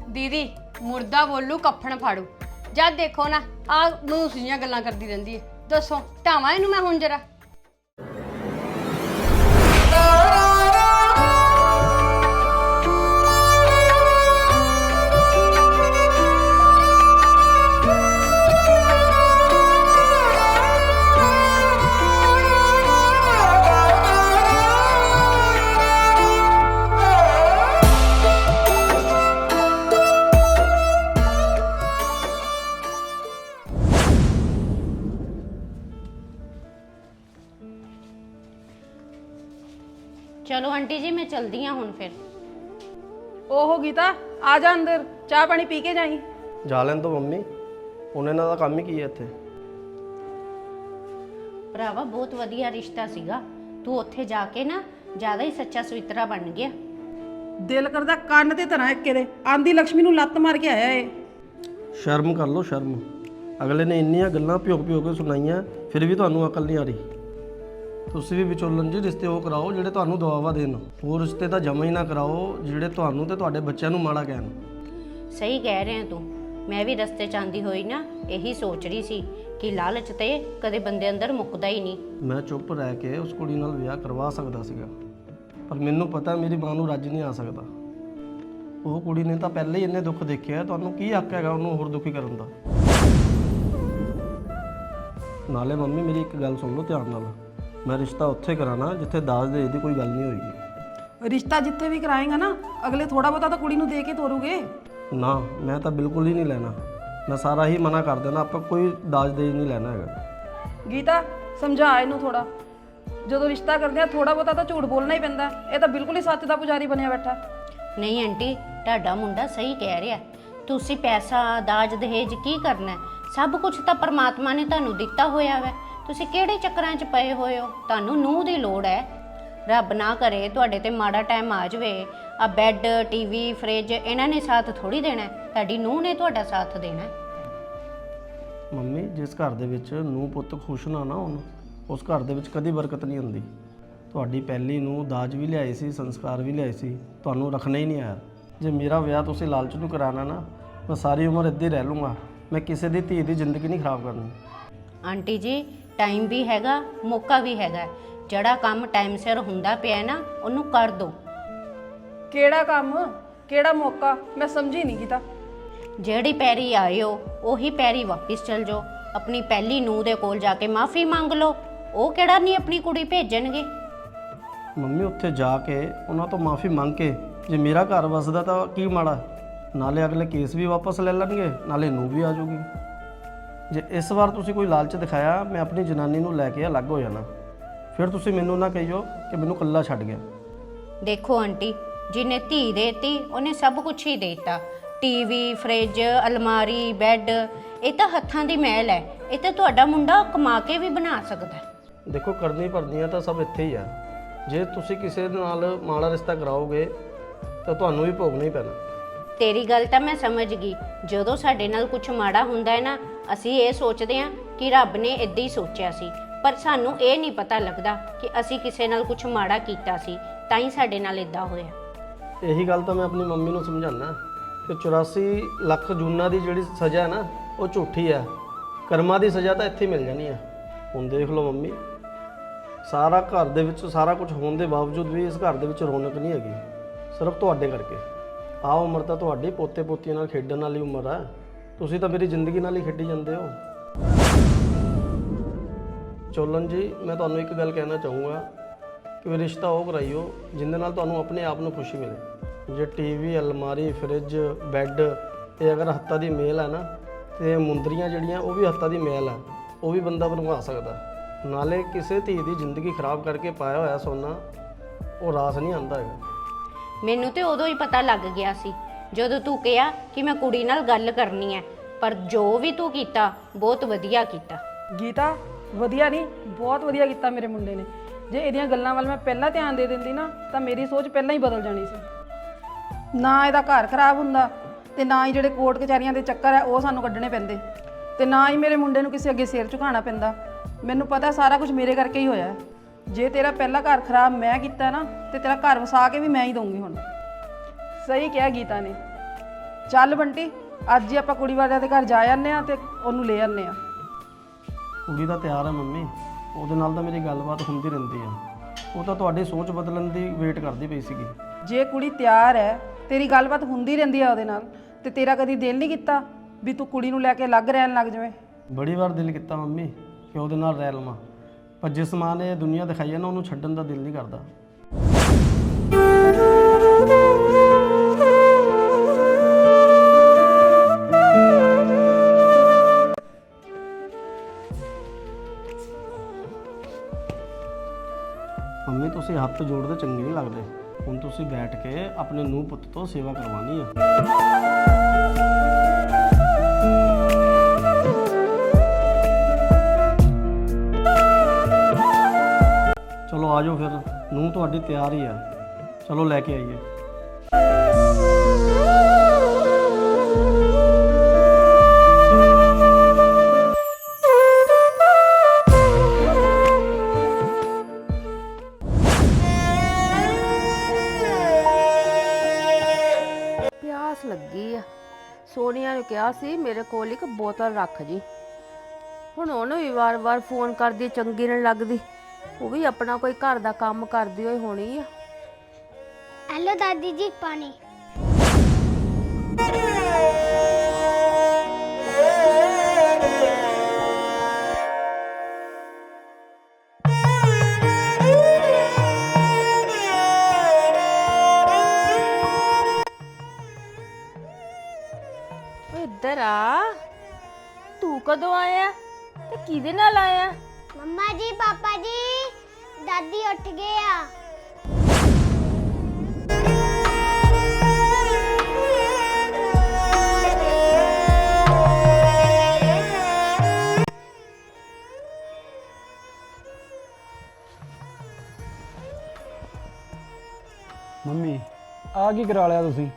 ਦੀਦੀ ਮੁਰਦਾ ਬੋਲੂ ਕਫਣ ਫਾੜੂ। ਜਦ ਦੇਖੋ ਨਾ ਆ ਮੂਸੀਆਂ ਗੱਲਾਂ ਕਰਦੀ ਰਹਿੰਦੀ ਹੈ ਦੱਸੋ ਢਾਵਾਂ ਇਹਨੂੰ ਮੈਂ ਹੁਣ ਜਰਾ? ਆਂਟੀ ਜੀ ਮੈਂ ਚਲਦੀ ਹਾਂ ਹੁਣ ਫਿਰ। ਓਹੋ ਗੀਤਾ ਆ ਜਾ ਅੰਦਰ ਚਾਹ ਪਾਣੀ ਪੀ ਕੇ ਜਾਈ। ਜਾ ਲੈਣ ਤੋਂ ਮੰਮੀ ਉਹਨਾਂ ਦਾ ਕੰਮ ਹੀ ਕੀ ਹੈ ਇੱਥੇ? ਭਰਾਵਾ ਬਹੁਤ ਵਧੀਆ ਰਿਸ਼ਤਾ ਸੀਗਾ। ਤੂੰ ਉੱਥੇ ਜਾ ਕੇ ਨਾ ਜ਼ਿਆਦਾ ਹੀ ਸੱਚਾ ਸਵਿਤਰਾ ਬਣ ਗਿਆ। ਦਿਲ ਕਰਦਾ ਕੰਨ ਤੇ ਧਰਾਂ ਇੱਕੇ ਦੇ ਆਂਦੀ ਲక్ష్ਮੀ ਨੂੰ ਲੱਤ ਮਾਰ ਕੇ ਆਇਆ ਏ। ਸ਼ਰਮ ਕਰ ਲਓ ਸ਼ਰਮ। ਅਗਲੇ ਨੇ ਇੰਨੀਆਂ ਗੱਲਾਂ ਭਿਓ ਭਿਓ ਕੇ ਸੁਣਾਈਆਂ ਫਿਰ ਵੀ ਤੁਹਾਨੂੰ ਅਕਲ ਨਹੀਂ ਆ ਰਹੀ। ਤੁਸੀਂ ਵੀ ਵਿਚੋਲਨ ਜੀ ਰਿਸ਼ਤੇ ਉਹ ਕਰਾਓ ਜਿਹੜੇ ਤੁਹਾਨੂੰ ਦਵਾਵਾ ਦੇਣ। ਉਹ ਰਿਸ਼ਤੇ ਤਾਂ ਜਮਾ ਹੀ ਨਾ ਕਰਾਓ ਜਿਹੜੇ ਤੁਹਾਨੂੰ ਤੇ ਤੁਹਾਡੇ ਬੱਚਿਆਂ ਨੂੰ ਮਾੜਾ ਕਹਿਣ। ਸਹੀ ਕਹਿ ਰਿਹਾ ਤੂੰ। ਮੈਂ ਵੀ ਰਸਤੇ ਚ ਆਂਦੀ ਹੋਈ ਨਾ ਇਹੀ ਸੋਚ ਰਹੀ ਸੀ ਕਿ ਲਾਲਚ ਤੇ ਕਦੇ ਬੰਦੇ ਅੰਦਰ ਮੁੱਕਦਾ ਹੀ ਨਹੀਂ। ਮੈਂ ਚੁੱਪ ਰਹਿ ਕੇ ਉਸ ਕੁੜੀ ਨਾਲ ਵਿਆਹ ਕਰਵਾ ਸਕਦਾ ਸੀਗਾ। ਪਰ ਮੈਨੂੰ ਪਤਾ ਮੇਰੀ ਮਾਂ ਨੂੰ ਰੱਜ ਨਹੀਂ ਆ ਸਕਦਾ। ਉਹ ਕੁੜੀ ਨੇ ਤਾਂ ਪਹਿਲੇ ਹੀ ਇੰਨੇ ਦੁੱਖ ਦੇਖਿਆ ਤੁਹਾਨੂੰ ਕੀ ਹੱਕ ਹੈਗਾ ਉਹਨੂੰ ਹੋਰ ਦੁਖੀ ਕਰਨ ਦਾ? ਨਾਲੇ ਮੰਮੀ ਮੇਰੀ ਇੱਕ ਗੱਲ ਸੁਣ ਲਓ ਧਿਆਨ ਨਾਲ। ਮੈਂ ਰਿਸ਼ਤਾ ਉੱਥੇ ਕਰਾਣਾ ਜਿੱਥੇ ਦਾਜ ਦੇ ਦੀ ਕੋਈ ਗੱਲ ਨਹੀਂ ਹੋਏਗੀ। ਰਿਸ਼ਤਾ ਜਿੱਥੇ ਵੀ ਕਰਾਏਗਾ ਨਾ ਅਗਲੇ ਥੋੜਾ ਬਹੁਤਾ ਤਾਂ ਕੁੜੀ ਨੂੰ ਦੇ ਕੇ ਤੋਰੂਗੇ। ਨਾ ਮੈਂ ਤਾਂ ਬਿਲਕੁਲ ਹੀ ਨਹੀਂ ਲੈਣਾ। ਮੈਂ ਸਾਰਾ ਹੀ ਮਨਾ ਕਰ ਦੇਣਾ ਆਪਾਂ ਕੋਈ ਦਾਜ ਦੇ ਨਹੀਂ ਲੈਣਾ ਹੈਗਾ। ਗੀਤਾ ਸਮਝਾ ਇਹਨੂੰ ਥੋੜਾ ਜਦੋਂ ਰਿਸ਼ਤਾ ਕਰਦੇ ਆ ਥੋੜਾ ਬਹੁਤਾ ਤਾਂ ਝੂਠ ਬੋਲਣਾ ਹੀ ਪੈਂਦਾ। ਇਹ ਤਾਂ ਬਿਲਕੁਲ ਹੀ ਸੱਚ ਦਾ ਪੁਜਾਰੀ ਬਣਿਆ ਬੈਠਾ। ਨਹੀਂ ਆਂਟੀ ਤੁਹਾਡਾ ਮੁੰਡਾ ਸਹੀ ਕਹਿ ਰਿਹਾ। ਤੁਸੀਂ ਪੈਸਾ ਦਾਜ ਦਹੇਜ ਕੀ ਕਰਨਾ? ਹੈ? ਸਭ ਕੁਝ ਤਾਂ ਪਰਮਾਤਮਾ ਨੇ ਤੁਹਾਨੂੰ ਦਿੱਤਾ ਹੋਇਆ ਵੈ। ਤੁਸੀਂ ਕਿਹੜੇ ਚੱਕਰਾਂ 'ਚ ਪਏ ਹੋਏ ਹੋ? ਤੁਹਾਨੂੰ ਨੂੰਹ ਦੀ ਲੋੜ ਹੈ। ਰੱਬ ਨਾ ਕਰੇ ਤੁਹਾਡੇ ਤੇ ਮਾੜਾ ਟਾਈਮ ਆ ਜਾਵੇ। ਆ ਬੈੱਡ ਟੀਵੀ ਫ੍ਰਿਜ ਇਹਨਾਂ ਨੇ ਸਾਥ ਥੋੜੀ ਦੇਣਾ ਹੈ, ਤੁਹਾਡੀ ਨੂੰਹ ਨੇ ਤੁਹਾਡਾ ਸਾਥ ਦੇਣਾ ਹੈ। ਮੰਮੀ ਜਿਸ ਘਰ ਦੇ ਵਿੱਚ ਨੂੰ ਪੁੱਤ ਖੁਸ਼ ਨਾ ਨਾ ਹੋਣ ਉਸ ਘਰ ਦੇ ਵਿੱਚ ਕਦੀ ਬਰਕਤ ਨਹੀਂ ਹੁੰਦੀ। ਤੁਹਾਡੀ ਪਹਿਲੀ ਨੂੰ ਦਾਜ ਵੀ ਲਿਆਈ ਸੀ ਸੰਸਕਾਰ ਵੀ ਲਿਆਈ ਸੀ। ਤੁਹਾਨੂੰ ਰੱਖਣਾ ਹੀ ਨਹੀਂ ਆਇਆ। ਜੇ ਮੇਰਾ ਵਿਆਹ ਤੁਸੀਂ ਲਾਲਚ ਨੂੰ ਕਰਾਣਾ ਨਾ ਮੈਂ ਸਾਰੀ ਉਮਰ ਇੱਦਾਂ ਹੀ ਰਹਿ ਲੂੰਗਾ। ਮੈਂ ਕਿਸੇ ਦੀ ਧੀ ਦੀ ਜ਼ਿੰਦਗੀ ਨਹੀਂ ਖਰਾਬ ਕਰਨੀ। ਆਂਟੀ ਜੀ ਟਾਈਮ ਵੀ ਹੈਗਾ ਮੌਕਾ ਵੀ ਹੈਗਾ। ਜਿਹੜਾ ਕੰਮ ਟਾਈਮ ਸਿਰ ਹੁੰਦਾ ਪਿਆ ਨਾ ਉਹਨੂੰ ਕਰ ਦਿਓ ਕਿਹੜਾ ਕੰਮ? ਕਿਹੜਾ ਮੌਕਾ? ਮੈਂ ਸਮਝੀ ਨਹੀਂ ਗੀਤਾ ਜਿਹੜੀ ਪੈਰੀ ਹੋ ਉਹੀ ਪੈਰੀ ਵਾਪਿਸ ਚਲ ਜਾਓ। ਆਪਣੀ ਪਹਿਲੀ ਨੂੰਹ ਦੇ ਕੋਲ ਜਾ ਕੇ ਮਾਫੀ ਮੰਗ ਲਓ। ਉਹ ਕਿਹੜਾ ਨਹੀਂ ਆਪਣੀ ਕੁੜੀ ਭੇਜਣਗੇ? ਮੰਮੀ ਉੱਥੇ ਜਾ ਕੇ ਉਹਨਾਂ ਤੋਂ ਮਾਫੀ ਮੰਗ ਕੇ ਜੇ ਮੇਰਾ ਘਰ ਵਸਦਾ ਤਾਂ ਕੀ ਮਾੜਾ? ਨਾਲੇ ਅਗਲੇ ਕੇਸ ਵੀ ਵਾਪਸ ਲੈ ਲੈਣਗੇ ਨਾਲੇ ਨੂੰ ਵੀ ਆ ਜਾਊਗੀ। ਜੇ ਇਸ ਵਾਰ ਤੁਸੀਂ ਕੋਈ ਲਾਲਚ ਦਿਖਾਇਆ ਮੈਂ ਆਪਣੀ ਜਨਾਨੀ ਨੂੰ ਲੈ ਕੇ ਅਲੱਗ ਹੋ ਜਾਣਾ। ਫਿਰ ਤੁਸੀਂ ਮੈਨੂੰ ਨਾ ਕਹੀਓ ਕਿ ਮੈਨੂੰ ਇਕੱਲਾ ਛੱਡ ਗਿਆ। ਦੇਖੋ ਆਂਟੀ ਜਿਹਨੇ ਧੀ ਦੇਤੀ ਉਹਨੇ ਸਭ ਕੁਝ ਹੀ ਦੇਤਾ। ਟੀਵੀ ਫ੍ਰਿਜ ਅਲਮਾਰੀ ਬੈੱਡ ਇਹ ਤਾਂ ਹੱਥਾਂ ਦੀ ਮਹਿਲ ਹੈ। ਇਹ ਤਾਂ ਤੁਹਾਡਾ ਮੁੰਡਾ ਕਮਾ ਕੇ ਵੀ ਬਣਾ ਸਕਦਾ ਹੈ। ਦੇਖੋ ਕਰਨੀ ਭਰਨੀਆਂ ਤਾਂ ਸਭ ਇੱਥੇ ਹੀ ਆ। ਜੇ ਤੁਸੀਂ ਕਿਸੇ ਨਾਲ ਮਾੜਾ ਰਿਸ਼ਤਾ ਕਰਾਓਗੇ ਤਾਂ ਤੁਹਾਨੂੰ ਵੀ ਭੋਗਣਾ ਹੀ ਪੈਣਾ। ਤੇਰੀ ਗੱਲ ਤਾਂ ਮੈਂ ਸਮਝ ਗਈ। ਜਦੋਂ ਸਾਡੇ ਨਾਲ ਕੁਝ ਮਾੜਾ ਹੁੰਦਾ ਹੈ ਨਾ, ਅਸੀਂ ਇਹ ਸੋਚਦੇ ਹਾਂ ਕਿ ਰੱਬ ਨੇ ਇਦਾਂ ਹੀ ਸੋਚਿਆ ਸੀ। ਪਰ ਸਾਨੂੰ ਇਹ ਨਹੀਂ ਪਤਾ ਲੱਗਦਾ ਕਿ ਅਸੀਂ ਕਿਸੇ ਨਾਲ ਕੁਝ ਮਾੜਾ ਕੀਤਾ ਸੀ, ਤਾਂ ਹੀ ਸਾਡੇ ਨਾਲ ਇਦਾਂ ਹੋਇਆ। ਇਹੀ ਗੱਲ ਤਾਂ ਮੈਂ ਆਪਣੀ ਮੰਮੀ ਨੂੰ ਸਮਝਾਉਣਾ ਕਿ 84 ਲੱਖ ਜੂਨਾ ਦੀ ਜਿਹੜੀ ਸਜ਼ਾ ਹੈ ਨਾ, ਉਹ ਝੂਠੀ ਹੈ। ਕਰਮਾਂ ਦੀ ਸਜ਼ਾ ਤਾਂ ਇੱਥੇ ਹੀ ਮਿਲ ਜਾਣੀ ਹੈ। ਹੁਣ ਦੇਖ ਲਓ ਮੰਮੀ, ਸਾਰਾ ਘਰ ਦੇ ਵਿੱਚ ਸਾਰਾ ਕੁਝ ਹੋਣ ਦੇ ਬਾਵਜੂਦ ਵੀ ਇਸ ਘਰ ਦੇ ਵਿੱਚ ਰੌਣਕ ਨਹੀਂ ਹੈਗੀ। ਸਿਰਫ ਤੁਹਾਡੇ ਕਰਕੇ। ਆਹ ਉਮਰ ਤਾਂ ਤੁਹਾਡੀ ਪੋਤੇ ਪੋਤੀਆਂ ਨਾਲ ਖੇਡਣ ਵਾਲੀ ਉਮਰ ਹੈ ਤੁਸੀਂ ਤਾਂ ਮੇਰੀ ਜ਼ਿੰਦਗੀ ਨਾਲ ਹੀ ਖੇਡੀ ਜਾਂਦੇ ਹੋ। ਚੋਲਨ ਜੀ, ਮੈਂ ਤੁਹਾਨੂੰ ਇੱਕ ਗੱਲ ਕਹਿਣਾ ਚਾਹੂੰਗਾ ਕਿ ਰਿਸ਼ਤਾ ਉਹ ਕਰਾਈਓ ਜਿੰਦੇ ਨਾਲ ਤੁਹਾਨੂੰ ਆਪਣੇ ਆਪ ਨੂੰ ਖੁਸ਼ੀ ਮਿਲੇ। ਜੇ ਟੀਵੀ, ਅਲਮਾਰੀ, ਫ੍ਰਿਜ, ਬੈੱਡ, ਇਹ ਅਗਰ ਹੱਥਾਂ ਦੀ ਮੇਲ ਹੈ ਨਾ, ਤੇ ਮੁੰਦਰੀਆਂ ਜਿਹੜੀਆਂ, ਉਹ ਵੀ ਹੱਥਾਂ ਦੀ ਮੇਲ ਹੈ ਉਹ ਵੀ ਬੰਦਾ ਬਣਵਾ ਸਕਦਾ। ਨਾਲੇ ਕਿਸੇ ਧੀ ਦੀ ਜ਼ਿੰਦਗੀ ਖਰਾਬ ਕਰਕੇ ਪਾਇਆ ਹੋਇਆ ਸੋਨਾ, ਉਹ ਰਾਸ ਨਹੀਂ ਆਂਦਾ ਹੈਗਾ। ਮੈਨੂੰ ਤੇ ਉਦੋਂ ਹੀ ਪਤਾ ਲੱਗ ਗਿਆ ਸੀ ਜਦੋਂ ਤੂੰ ਕਿਹਾ ਕਿ ਮੈਂ ਕੁੜੀ ਨਾਲ ਗੱਲ ਕਰਨੀ ਹੈ ਪਰ ਜੋ ਵੀ ਤੂੰ ਕੀਤਾ ਬਹੁਤ ਵਧੀਆ ਕੀਤਾ। ਗੀਤਾ ਵਧੀਆ ਨਹੀਂ ਬਹੁਤ ਵਧੀਆ ਕੀਤਾ ਮੇਰੇ ਮੁੰਡੇ ਨੇ। ਜੇ ਇਹਦੀਆਂ ਗੱਲਾਂ ਵੱਲ ਮੈਂ ਪਹਿਲਾਂ ਧਿਆਨ ਦੇ ਦਿੰਦੀ ਨਾ ਤਾਂ ਮੇਰੀ ਸੋਚ ਪਹਿਲਾਂ ਹੀ ਬਦਲ ਜਾਣੀ ਸੀ। ਨਾ ਇਹਦਾ ਘਰ ਖਰਾਬ ਹੁੰਦਾ ਤੇ ਨਾ ਹੀ ਜਿਹੜੇ ਕੋਰਟ ਕਚਹਿਰੀਆਂ ਦੇ ਚੱਕਰ ਹੈ ਉਹ ਸਾਨੂੰ ਕੱਢਣੇ ਪੈਂਦੇ। ਤੇ ਨਾ ਹੀ ਮੇਰੇ ਮੁੰਡੇ ਨੂੰ ਕਿਸੇ ਅੱਗੇ ਸਿਰ ਝੁਕਾਉਣਾ ਪੈਂਦਾ। ਮੈਨੂੰ ਪਤਾ ਸਾਰਾ ਕੁਝ ਮੇਰੇ ਕਰਕੇ ਹੀ ਹੋਇਆ ਹੈ। ਜੇ ਤੇਰਾ ਪਹਿਲਾ ਘਰ ਖਰਾਬ ਮੈਂ ਕੀਤਾ ਨਾ ਤੇ ਤੇਰਾ ਘਰ ਵਸਾ ਕੇ ਵੀ ਮੈਂ ਹੀ ਦਊਂਗੀ ਹੁਣ। ਸਹੀ ਕਿਹਾ ਗੀਤਾ ਨੇ। ਚੱਲ ਬੰਟੀ ਅੱਜ ਹੀ ਆਪਾਂ ਕੁੜੀ ਵਾਲਿਆਂ ਦੇ ਘਰ ਜਾ ਆਨੇ ਆ ਤੇ ਉਹਨੂੰ ਲੈ ਆਨੇ ਆ ਕੁੜੀ ਤਾਂ ਤਿਆਰ ਹੈ ਮੰਮੀ। ਉਹਦੇ ਨਾਲ ਤਾਂ ਮੇਰੀ ਗੱਲਬਾਤ ਹੁੰਦੀ ਰਹਿੰਦੀ ਆ। ਉਹ ਤਾਂ ਤੁਹਾਡੀ ਸੋਚ ਬਦਲਣ ਦੀ ਵੇਟ ਕਰਦੀ ਪਈ ਸੀਗੀ। ਜੇ ਕੁੜੀ ਤਿਆਰ ਹੈ ਤੇਰੀ ਗੱਲਬਾਤ ਹੁੰਦੀ ਰਹਿੰਦੀ ਆ ਉਹਦੇ ਨਾਲ ਤੇ ਤੇਰਾ ਕਦੀ ਦਿਲ ਨਹੀਂ ਕੀਤਾ ਵੀ ਤੂੰ ਕੁੜੀ ਨੂੰ ਲੈ ਕੇ ਅਲੱਗ ਰਹਿਣ ਲੱਗ ਜਾਵੇਂ? ਬੜੀ ਵਾਰ ਦਿਲ ਕੀਤਾ ਮੰਮੀ ਕਿ ਉਹਦੇ ਨਾਲ ਰਹਿ ਲਵਾਂ। ਪਰ ਜਿਸ ਮਾਂ ਨੇ ਇਹ ਦੁਨੀਆ ਦਿਖਾਈ ਹੈ ਨਾ ਉਹਨੂੰ ਛੱਡਣ ਦਾ ਦਿਲ ਨਹੀਂ ਕਰਦਾ। ਮੰਮੀ, ਤੁਸੀਂ ਹੱਥ ਜੋੜਦੇ ਚੰਗੇ ਨਹੀਂ ਲੱਗਦੇ। ਹੁਣ ਤੁਸੀਂ ਬੈਠ ਕੇ ਆਪਣੇ ਨੂੰਹ ਪੁੱਤ ਤੋਂ ਸੇਵਾ ਕਰਵਾਉਣੀ ਹੈ ਚਲੋ ਆਜੋ ਫਿਰ ਨੂੰ ਤੁਹਾਡੀ ਤਿਆਰ ਹੀ ਆ। ਚਲੋ ਲੈ ਕੇ ਆਈਏ। ਪਿਆਸ ਲੱਗੀ ਆ। ਸੋਨੀਆ ਨੂੰ ਕਿਹਾ ਸੀ ਮੇਰੇ ਕੋਲ ਇੱਕ ਬੋਤਲ ਰੱਖ ਜੀ। ਹੁਣ ਉਹਨੂੰ ਵੀ ਵਾਰ-ਵਾਰ ਫੋਨ ਕਰਦੀ, ਚੰਗੀ ਨਹੀਂ ਲੱਗਦੀ। ਉਹ ਵੀ ਆਪਣਾ ਕੋਈ ਘਰ ਦਾ ਕੰਮ ਕਰਦੀ ਹੋਈ ਹੋਣੀ ਆ। ਹੈਲੋ ਦਾਦੀ ਜੀ ਪਾਣੀ। ਇੱਧਰ ਆ। ਤੂੰ ਕਦੋਂ ਆਇਆ ਤੇ ਕਿਹਦੇ ਨਾਲ ਆਇਆ? ਦਾਦੀ ਉੱਠ ਗਏ ਆ। ਮੰਮੀ ਆ ਕੀ ਕਰਾ ਲਿਆ ਤੁਸੀਂ?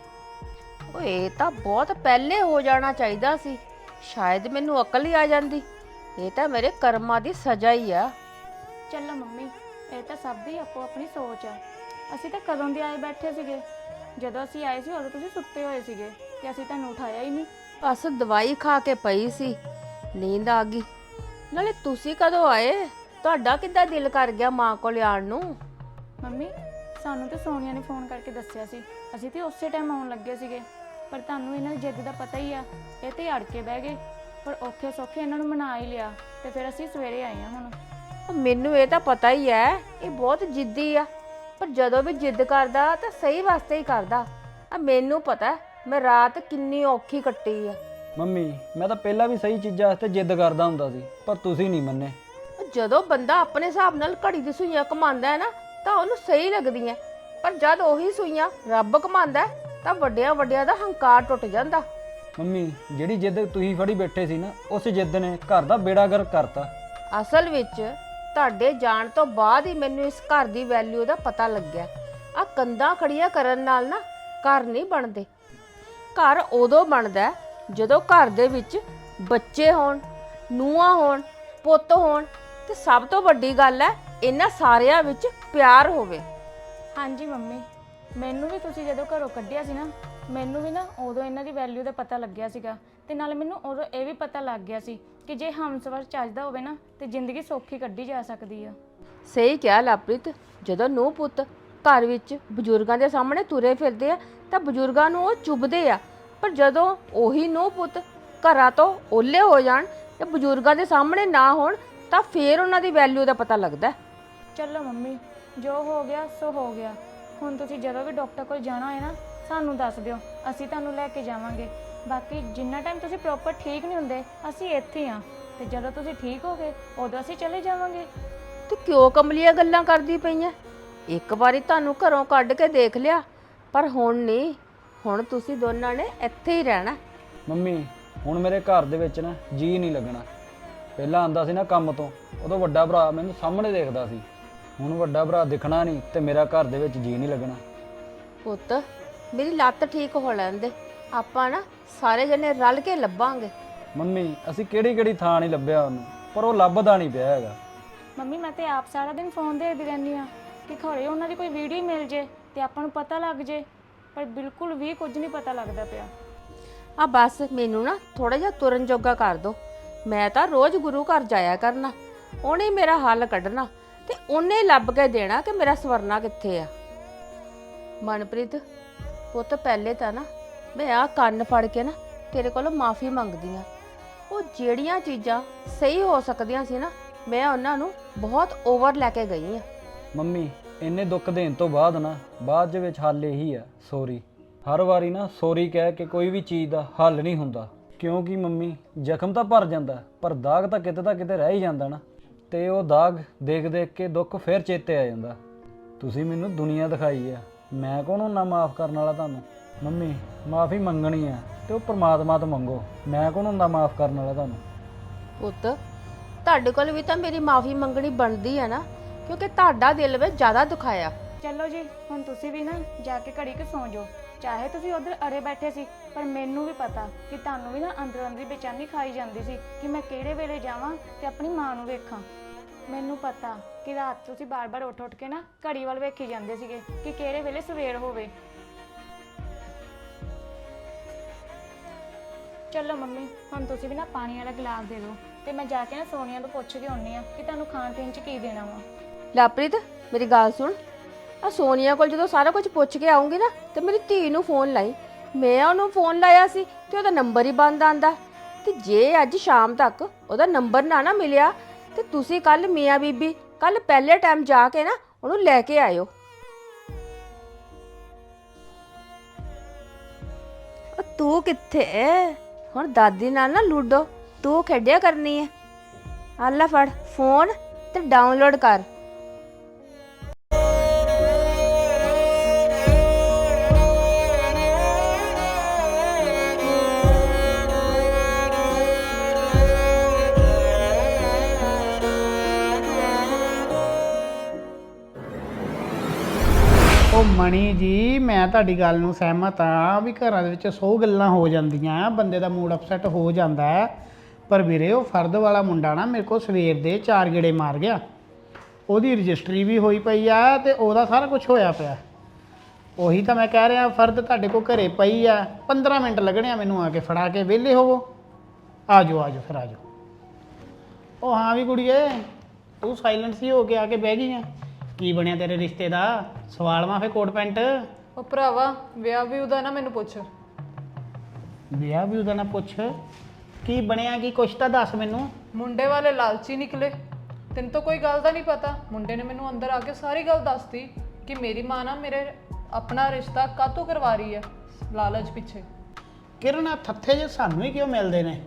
ਓਏ ਤਾਂ ਬਹੁਤ ਪਹਿਲੇ ਹੋ ਜਾਣਾ ਚਾਹੀਦਾ ਸੀ। ਸ਼ਾਇਦ ਮੈਨੂੰ ਅਕਲ ਹੀ ਆ ਜਾਂਦੀ। ਇਹ ਤਾਂ ਮੇਰੇ ਕਰਮਾਂ ਦੀ ਸਜ਼ਾ ਹੀ ਆ। ਚੱਲੋ ਮੰਮੀ ਇਹ ਤਾਂ ਸਭ ਦੀ ਆਪੋ ਆਪਣੀ ਸੋਚ ਆ। ਅਸੀਂ ਤਾਂ ਕਦੋਂ ਦੇ ਆਏ ਬੈਠੇ ਸੀਗੇ? ਜਦੋਂ ਅਸੀਂ ਆਏ ਸੀ ਉਦੋਂ ਤੁਸੀਂ ਸੁੱਤੇ ਹੋਏ ਸੀਗੇ ਤੇ ਅਸੀਂ ਤੁਹਾਨੂੰ ਉਠਾਇਆ ਹੀ ਨਹੀਂ। ਬਸ ਦਵਾਈ ਖਾ ਕੇ ਪਈ ਸੀ। ਨੀਂਦ ਆ ਗਈ। ਨਾਲੇ ਤੁਸੀਂ ਕਦੋਂ ਆਏ? ਤੁਹਾਡਾ ਕਿੱਦਾਂ ਦਿਲ ਕਰ ਗਿਆ ਮਾਂ ਕੋਲ ਆਉਣ ਨੂੰ? ਮੰਮੀ ਸਾਨੂੰ ਤੇ ਸੋਨੀਆ ਨੇ ਫੋਨ ਕਰਕੇ ਦੱਸਿਆ ਸੀ। ਅਸੀਂ ਤੇ ਉਸੇ ਟਾਈਮ ਆਉਣ ਲੱਗੇ ਸੀਗੇ। ਪਰ ਤੁਹਾਨੂੰ ਇਹਨਾਂ ਦੀ ਜਿੱਦ ਦਾ ਪਤਾ ਹੀ ਆ ਇਹ ਤੇ ਅੜ ਕੇ ਬਹਿ ਗਏ। ਪਰ ਔਖੇ ਸੌਖੇ ਇਹਨਾਂ ਨੂੰ ਮਨਾ ਹੀ ਲਿਆ ਤੇ ਫਿਰ ਅਸੀਂ ਸਵੇਰੇ ਆਏ ਆ ਹੁਣ। ਮੈਨੂੰ ਇਹ ਤਾਂ ਪਤਾ ਹੀ ਹੈ ਇਹ ਬਹੁਤ ਜਿੱਦੀ ਆ। ਪਰ ਜਦੋਂ ਵੀ ਜਿੱਦ ਕਰਦਾ ਤਾਂ ਸਹੀ ਵਾਸਤੇ ਹੀ ਕਰਦਾ। ਆ ਮੈਨੂੰ ਪਤਾ ਮੈਂ ਰਾਤ ਕਿੰਨੀ ਔਖੀ ਕੱਟੀ ਆ। ਮੰਮੀ ਮੈਂ ਤਾਂ ਪਹਿਲਾਂ ਵੀ ਸਹੀ ਚੀਜ਼ਾਂ ਵਾਸਤੇ ਜਿੱਦ ਕਰਦਾ ਹੁੰਦਾ ਸੀ ਪਰ ਤੁਸੀਂ ਨਹੀਂ ਮੰਨੇ। ਜਦੋਂ ਬੰਦਾ ਆਪਣੇ ਹਿਸਾਬ ਨਾਲ ਘੜੀ ਦੀ ਸੂਈਆਂ ਕਮਾਉਂਦਾ ਹੈ ਨਾ ਤਾਂ ਉਹਨੂੰ ਸਹੀ ਲੱਗਦੀਆਂ ਪਰ ਜਦ ਉਹੀ ਸੂਈਆਂ ਰੱਬ ਕਮਾਉਂਦਾ ਤਾਂ ਵੱਡਿਆਂ ਵੱਡਿਆਂ ਦਾ ਹੰਕਾਰ ਟੁੱਟ ਜਾਂਦਾ। ਮੰਮੀ ਜਿਹੜੀ ਜਿੱਦ ਤੁਸੀਂ ਫੜੀ ਬੈਠੇ ਸੀ ਨਾ ਉਸ ਜਿੱਦ ਨੇ ਘਰ ਦਾ ਬੇੜਾ ਗਰਕ ਕਰਤਾ। ਅਸਲ ਵਿੱਚ ਤੁਹਾਡੇ ਜਾਣ ਤੋਂ ਬਾਅਦ ਹੀ ਮੈਨੂੰ ਇਸ ਘਰ ਦੀ ਵੈਲਿਊ ਦਾ ਪਤਾ ਲੱਗਿਆ। ਆ ਕੰਧਾਂ ਖੜੀਆਂ ਕਰਨ ਨਾਲ ਨਾ ਘਰ ਨਹੀਂ ਬਣਦੇ। ਘਰ ਉਦੋਂ ਬਣਦਾ ਹੈ ਜਦੋਂ ਘਰ ਦੇ ਵਿੱਚ ਬੱਚੇ ਹੋਣ, ਨੂੰਹਾਂ ਹੋਣ, ਪੁੱਤ ਹੋਣ ਤੇ ਸਭ ਤੋਂ ਵੱਡੀ ਗੱਲ ਹੈ ਇਹਨਾਂ ਸਾਰਿਆਂ ਵਿੱਚ ਪਿਆਰ ਹੋਵੇ। ਹਾਂਜੀ ਮੰਮੀ, ਮੈਨੂੰ ਵੀ ਤੁਸੀਂ ਜਦੋਂ ਘਰੋਂ ਕੱਢਿਆ ਸੀ ਨਾ ਮੈਨੂੰ ਵੀ ਨਾ ਉਦੋਂ ਇਹਨਾਂ ਦੀ ਵੈਲਿਊ ਦਾ ਪਤਾ ਲੱਗਿਆ ਸੀਗਾ ਤੇ ਨਾਲ ਮੈਨੂੰ ਉਦੋਂ ਇਹ ਵੀ ਪਤਾ ਲੱਗ ਗਿਆ ਸੀ ਕਿ ਜੇ ਹਮਸਫਰ ਚੱਜਦਾ ਹੋਵੇ ਨਾ ਤੇ ਜ਼ਿੰਦਗੀ ਸੌਖੀ ਕੱਢੀ ਜਾ ਸਕਦੀ ਆ। ਸਹੀ ਕਿਹਾ ਲਵਪ੍ਰੀਤ ਜਦੋਂ ਨੂੰਹ ਪੁੱਤ ਘਰ ਵਿੱਚ ਬਜ਼ੁਰਗਾਂ ਦੇ ਸਾਹਮਣੇ ਤੁਰੇ ਫਿਰਦੇ ਆ ਤਾਂ ਬਜ਼ੁਰਗਾਂ ਨੂੰ ਉਹ ਚੁੱਭਦੇ ਆ। ਪਰ ਜਦੋਂ ਉਹੀ ਨੂੰਹ ਪੁੱਤ ਘਰਾਂ ਤੋਂ ਓਲੇ ਹੋ ਜਾਣ ਤੇ ਬਜ਼ੁਰਗਾਂ ਦੇ ਸਾਹਮਣੇ ਨਾ ਹੋਣ ਤਾਂ ਫੇਰ ਉਹਨਾਂ ਦੀ ਵੈਲਿਊ ਦਾ ਪਤਾ ਲੱਗਦਾ। ਹੈ। ਚਲੋ ਮੰਮੀ ਜੋ ਹੋ ਗਿਆ ਸੋ ਹੋ ਗਿਆ। ਹੁਣ ਤੁਸੀਂ ਜਦੋਂ ਵੀ ਡਾਕਟਰ ਕੋਲ ਜਾਣਾ ਹੋਏ ਨਾ ਸਾਨੂੰ ਦੱਸ ਦਿਓ ਅਸੀਂ ਤੁਹਾਨੂੰ ਲੈ ਕੇ ਜਾਵਾਂਗੇ। ਬਾਕੀ ਜਿੰਨਾ ਟਾਈਮ ਤੁਸੀਂ ਪ੍ਰੋਪਰ ਠੀਕ ਨਹੀਂ ਹੁੰਦੇ ਅਸੀਂ ਇੱਥੇ ਆ ਤੇ ਜਦੋਂ ਤੁਸੀਂ ਠੀਕ ਹੋ ਗਏ ਉਦੋਂ ਅਸੀਂ ਚਲੇ ਜਾਵਾਂਗੇ। ਤੂੰ ਕਿਉਂ ਕਮਲੀਆਂ ਗੱਲਾਂ ਕਰਦੀ ਪਈਆਂ ਇੱਕ ਵਾਰੀ ਤੁਹਾਨੂੰ ਘਰੋਂ ਕੱਢ ਕੇ ਦੇਖ ਲਿਆ ਪਰ ਹੁਣ ਨਹੀਂ। ਹੁਣ ਤੁਸੀਂ ਦੋਨਾਂ ਨੇ ਇੱਥੇ ਹੀ ਰਹਿਣਾ। ਮੰਮੀ ਹੁਣ ਮੇਰੇ ਘਰ ਦੇ ਵਿੱਚ ਨਾ ਜੀ ਨਹੀਂ ਲੱਗਣਾ। ਪਹਿਲਾਂ ਆਂਦਾ ਸੀ ਨਾ ਕੰਮ ਤੋਂ ਉਦੋਂ ਵੱਡਾ ਭਰਾ ਮੈਨੂੰ ਸਾਹਮਣੇ ਦੇਖਦਾ ਸੀ। ਹੁਣ ਵੱਡਾ ਭਰਾ ਦਿਖਣਾ ਨਹੀਂ ਤੇ ਮੇਰਾ ਘਰ ਦੇ ਵਿੱਚ ਜੀ ਨਹੀਂ ਲੱਗਣਾ। ਪੁੱਤ ਮੇਰੀ ਲੱਤ ਠੀਕ ਹੋ ਲੈਣ ਦੇ। ਆਪਾਂ ਨਾ ਸਾਰੇ ਜਣੇ ਰਲ ਕੇ ਲੱਭਾਂਗੇ। ਮੰਮੀ ਅਸੀਂ ਕਿਹੜੀ ਕਿਹੜੀ ਥਾਂ ਨਹੀਂ ਲੱਭਿਆ ਉਹਨੂੰ ਪਰ ਉਹ ਲੱਭਦਾ ਨਹੀਂ ਪਿਆ ਹੈਗਾ। ਮੰਮੀ ਮੈਂ ਤੇ ਆਪ ਸਾਰਾ ਦਿਨ ਫੋਨ ਦੇਖਦੀ ਰਹਿੰਦੀ ਆ ਕਿ ਖਰੇ ਉਹਨਾਂ ਦੀ ਕੋਈ ਵੀਡੀਓ ਮਿਲ ਜੇ ਤੇ ਆਪਾਂ ਨੂੰ ਪਤਾ ਲੱਗ ਜੇ ਪਰ ਬਿਲਕੁਲ ਵੀ ਕੁਝ ਨਹੀਂ ਪਤਾ ਲੱਗਦਾ ਪਿਆ। ਆ ਬਸ ਮੈਨੂੰ ਨਾ ਥੋੜਾ ਜਿਹਾ ਤੁਰਨ ਜੋਗਾ ਕਰ ਦੋ। ਮੈਂ ਤਾਂ ਰੋਜ਼ ਗੁਰੂ ਘਰ ਜਾਇਆ ਕਰਨਾ ਉਹਨੇ ਮੇਰਾ ਹੱਲ ਕੱਢਣਾ ਤੇ ਉਹਨੇ ਲੱਭ ਕੇ ਦੇਣਾ ਕਿ ਮੇਰਾ ਸਵਰਨਾ ਕਿੱਥੇ ਆ। ਮਨਪ੍ਰੀਤ ਪੁੱਤ ਪਹਿਲੇ ਤਾਂ ਨਾ ਮੈਂ ਆ ਕੰਨ ਫੜ ਕੇ ਨਾ ਤੇਰੇ ਕੋਲੋਂ ਮਾਫੀ ਮੰਗਦੀ ਆ ਉਹ ਜਿਹੜੀਆਂ ਚੀਜ਼ਾਂ ਸਹੀ ਹੋ ਸਕਦੀਆਂ ਸੀ ਨਾ, ਮੈਂ ਉਹਨਾਂ ਨੂੰ ਬਹੁਤ ਓਵਰ ਲੈ ਕੇ ਗਈ ਆ ਮੰਮੀ, ਇੰਨੇ ਦੁੱਖ ਦੇਣ ਤੋਂ ਬਾਅਦ ਨਾ, ਬਾਅਦ ਦੇ ਵਿੱਚ ਹੱਲ ਇਹੀ ਆ, ਸੌਰੀ। ਹਰ ਵਾਰੀ ਨਾ ਸੌਰੀ ਕਹਿ ਕੇ ਕੋਈ ਵੀ ਚੀਜ਼ ਦਾ ਹੱਲ ਨਹੀਂ ਹੁੰਦਾ। ਕਿਉਂਕਿ ਮੰਮੀ, ਜ਼ਖਮ ਤਾਂ ਭਰ ਜਾਂਦਾ, ਪਰ ਦਾਗ ਤਾਂ ਕਿਤੇ ਤਾਂ ਕਿਤੇ ਰਹਿ ਹੀ ਜਾਂਦਾ ਨਾ। ਤੇ ਉਹ ਦਾਗ ਦੇਖ ਦੇਖ ਕੇ ਦੁੱਖ ਫਿਰ ਚੇਤੇ ਆ ਜਾਂਦਾ। ਤੁਸੀਂ ਮੈਨੂੰ ਦੁਨੀਆ ਦਿਖਾਈ ਆ। ਮੈਂ ਕੌਣ ਹੁੰਨਾ ਮਾਫ ਕਰਨ ਵਾਲਾ ਤੁਹਾਨੂੰ। ਮੰਮੀ ਮਾਫੀ ਮੰਗਣੀ ਆ ਤੇ ਉਹ ਪ੍ਰਮਾਤਮਾ ਤੋਂ ਮੰਗੋ। ਮੈਂ ਕੌਣ ਹੁੰਦਾ ਮਾਫ ਕਰਨ ਵਾਲਾ ਤੁਹਾਨੂੰ? ਪੁੱਤ ਤੁਹਾਡੇ ਕੋਲ ਵੀ ਤਾਂ ਮੇਰੀ ਮਾਫੀ ਮੰਗਣੀ ਬਣਦੀ ਆ ਨਾ ਕਿਉਂਕਿ ਤੁਹਾਡਾ ਦਿਲ ਵਿੱਚ ਜ਼ਿਆਦਾ ਦੁਖਾਇਆ ਚਲੋ ਜੀ ਹੁਣ ਤੁਸੀਂ ਵੀ ਨਾ ਜਾ ਕੇ ਘੜੀ ਕੁ ਸੌਂ ਜਾਓ। ਚਾਹੇ ਤੁਸੀਂ ਉਧਰ ਅਰੇ ਬੈਠੇ ਸੀ ਪਰ ਮੈਨੂੰ ਵੀ ਪਤਾ ਕਿ ਤੁਹਾਨੂੰ ਵੀ ਨਾ ਅੰਦਰੋਂ ਅੰਦਰੀ ਬੇਚੈਨੀ ਖਾਈ ਜਾਂਦੀ ਸੀ ਕਿ ਮੈਂ ਕਿਹੜੇ ਵੇਲੇ ਜਾਵਾਂ ਤੇ ਆਪਣੀ ਮਾਂ ਨੂੰ ਵੇਖਾਂ। ਮੈਨੂੰ ਪਤਾ ਕਿ ਰਾਤ ਤੁਸੀਂ ਬਾਰ-ਬਾਰ ਉੱਠ ਉੱਠ ਕੇ ਨਾ ਘੜੀ ਵੱਲ ਵੇਖੀ ਜਾਂਦੇ ਸੀਗੇ ਕਿ ਕਿਹੜੇ ਵੇਲੇ ਸਵੇਰ ਹੋਵੇ। ਚਲੋ ਮੰਮੀ, ਹੁਣ ਤੁਸੀਂ ਵੀ ਨਾ ਪਾਣੀ ਵਾਲਾ ਗਲਾਸ ਦੇ ਦਿਓ ਤੇ ਮੈਂ ਜਾ ਕੇ ਨਾ ਸੋਨੀਆ ਤੋਂ ਪੁੱਛ ਕੇ ਆਉਣੀ ਆ ਕਿ ਤੁਹਾਨੂੰ ਖਾਣ ਪੀਣ ਚ ਕੀ ਦੇਣਾ ਵਾ। ਲਾਪ੍ਰੀਤ, ਮੇਰੀ ਗੱਲ ਸੁਣ। ਆ ਸੋਨੀਆ ਕੋਲ ਜਦੋਂ ਸਾਰਾ ਕੁਝ ਪੁੱਛ ਕੇ ਆਉਂਗੀ ਨਾ ਤੇ ਮੇਰੀ ਧੀ ਨੂੰ ਫੋਨ ਲਾਈ। ਮੈਂ ਉਹਨੂੰ ਫੋਨ ਲਾਇਆ ਸੀ ਤੇ ਉਹਦਾ ਨੰਬਰ ਹੀ ਬੰਦ ਆਂਦਾ। ਤੇ ਜੇ ਅੱਜ ਸ਼ਾਮ ਤੱਕ ਉਹਦਾ ਨੰਬਰ ਨਾ ਨਾ ਮਿਲਿਆ ਤੇ ਤੁਸੀਂ ਕੱਲ ਮੀਆਂ ਬੀਬੀ ਕੱਲ ਪਹਿਲੇ ਟਾਈਮ ਜਾ ਕੇ ਨਾ ਉਹਨੂੰ ਲੈ ਕੇ ਆਇਓ। ਉਹ ਤੂੰ ਕਿੱਥੇ ਹੈ? ਹੁਣ ਦਾਦੀ ਨਾਲ ਨਾ ਲੂਡੋ ਤੂੰ ਖੇਡਿਆ ਕਰਨੀ ਹੈ ਆਹ ਲੈ ਫੜ ਫੋਨ ਤੇ ਡਾਊਨਲੋਡ ਕਰ। ਮੈਂ ਤੁਹਾਡੀ ਗੱਲ ਨੂੰ ਸਹਿਮਤ ਆ ਵੀ ਘਰਾਂ ਦੇ ਵਿੱਚ 100 ਗੱਲਾਂ ਹੋ ਜਾਂਦੀਆਂ, ਬੰਦੇ ਦਾ ਮੂਡ ਅਪਸੈਟ ਹੋ ਜਾਂਦਾ ਹੈ। ਪਰ ਵੀਰੇ, ਉਹ ਫਰਦ ਵਾਲਾ ਮੁੰਡਾ ਨਾ ਮੇਰੇ ਕੋਲ ਸਵੇਰ ਦੇ ਚਾਰ ਗੇੜੇ ਮਾਰ ਗਿਆ। ਉਹਦੀ ਰਜਿਸਟਰੀ ਵੀ ਹੋਈ ਪਈ ਆ ਤੇ ਉਹਦਾ ਸਾਰਾ ਕੁਝ ਹੋਇਆ ਪਿਆ। ਉਹੀ ਤਾਂ ਮੈਂ ਕਹਿ ਰਿਹਾ, ਫਰਦ ਤੁਹਾਡੇ ਕੋਲ ਘਰੇ ਪਈ ਆ 15 ਮਿੰਟ ਲੱਗਣੇ ਆ ਮੈਨੂੰ ਆ ਕੇ ਫੜਾ ਕੇ, ਵਿਹਲੇ ਹੋਵੋ। ਆ ਜਾਓ ਆ ਜਾਓ ਫਿਰ ਆ ਜਾਓ ਉਹ ਹਾਂ ਵੀ ਕੁੜੀਏ, ਤੂੰ ਸਾਇਲੈਂਟ ਸੀ ਹੋ ਕੇ ਆ ਕੇ ਬਹਿ ਗਈ ਆ। ਕੀ ਬਣਿਆ ਤੇਰੇ ਰਿਸ਼ਤੇ ਦਾ? ਸਵਾਲ ਮਾਫੇ ਕੋਟ ਪੈਂਟ। ਉਹ ਭਰਾਵਾ ਵਿਆਹ ਵੀ ਉਹਦਾ ਨਾ ਮੈਨੂੰ ਪੁੱਛ। ਵਿਆਹ ਵੀ ਉਹਦਾ ਨਾ ਪੁੱਛ। ਕੀ ਬਣਿਆ ਕੀ ਕੁਛ ਤਾਂ ਦੱਸ ਮੈਨੂੰ। ਮੁੰਡੇ ਵਾਲੇ ਲਾਲਚੀ ਨਿਕਲੇ। ਤੈਨੂੰ ਤਾਂ ਕੋਈ ਗੱਲ ਦਾ ਨਹੀਂ ਪਤਾ। ਮੁੰਡੇ ਨੇ ਮੈਨੂੰ ਅੰਦਰ ਆ ਕੇ ਸਾਰੀ ਗੱਲ ਦੱਸਤੀ ਕਿ ਮੇਰੀ ਮਾਂ ਨਾ ਮੇਰੇ ਆਪਣਾ ਰਿਸ਼ਤਾ ਕਾਤੋਂ ਕਰਵਾ ਰਹੀ ਹੈ ਲਾਲਚ ਪਿੱਛੇ। ਕਿਰਨ ਆ ਥੱਥੇ ਜੇ ਸਾਨੂੰ ਹੀ ਕਿਉਂ ਮਿਲਦੇ ਨੇ?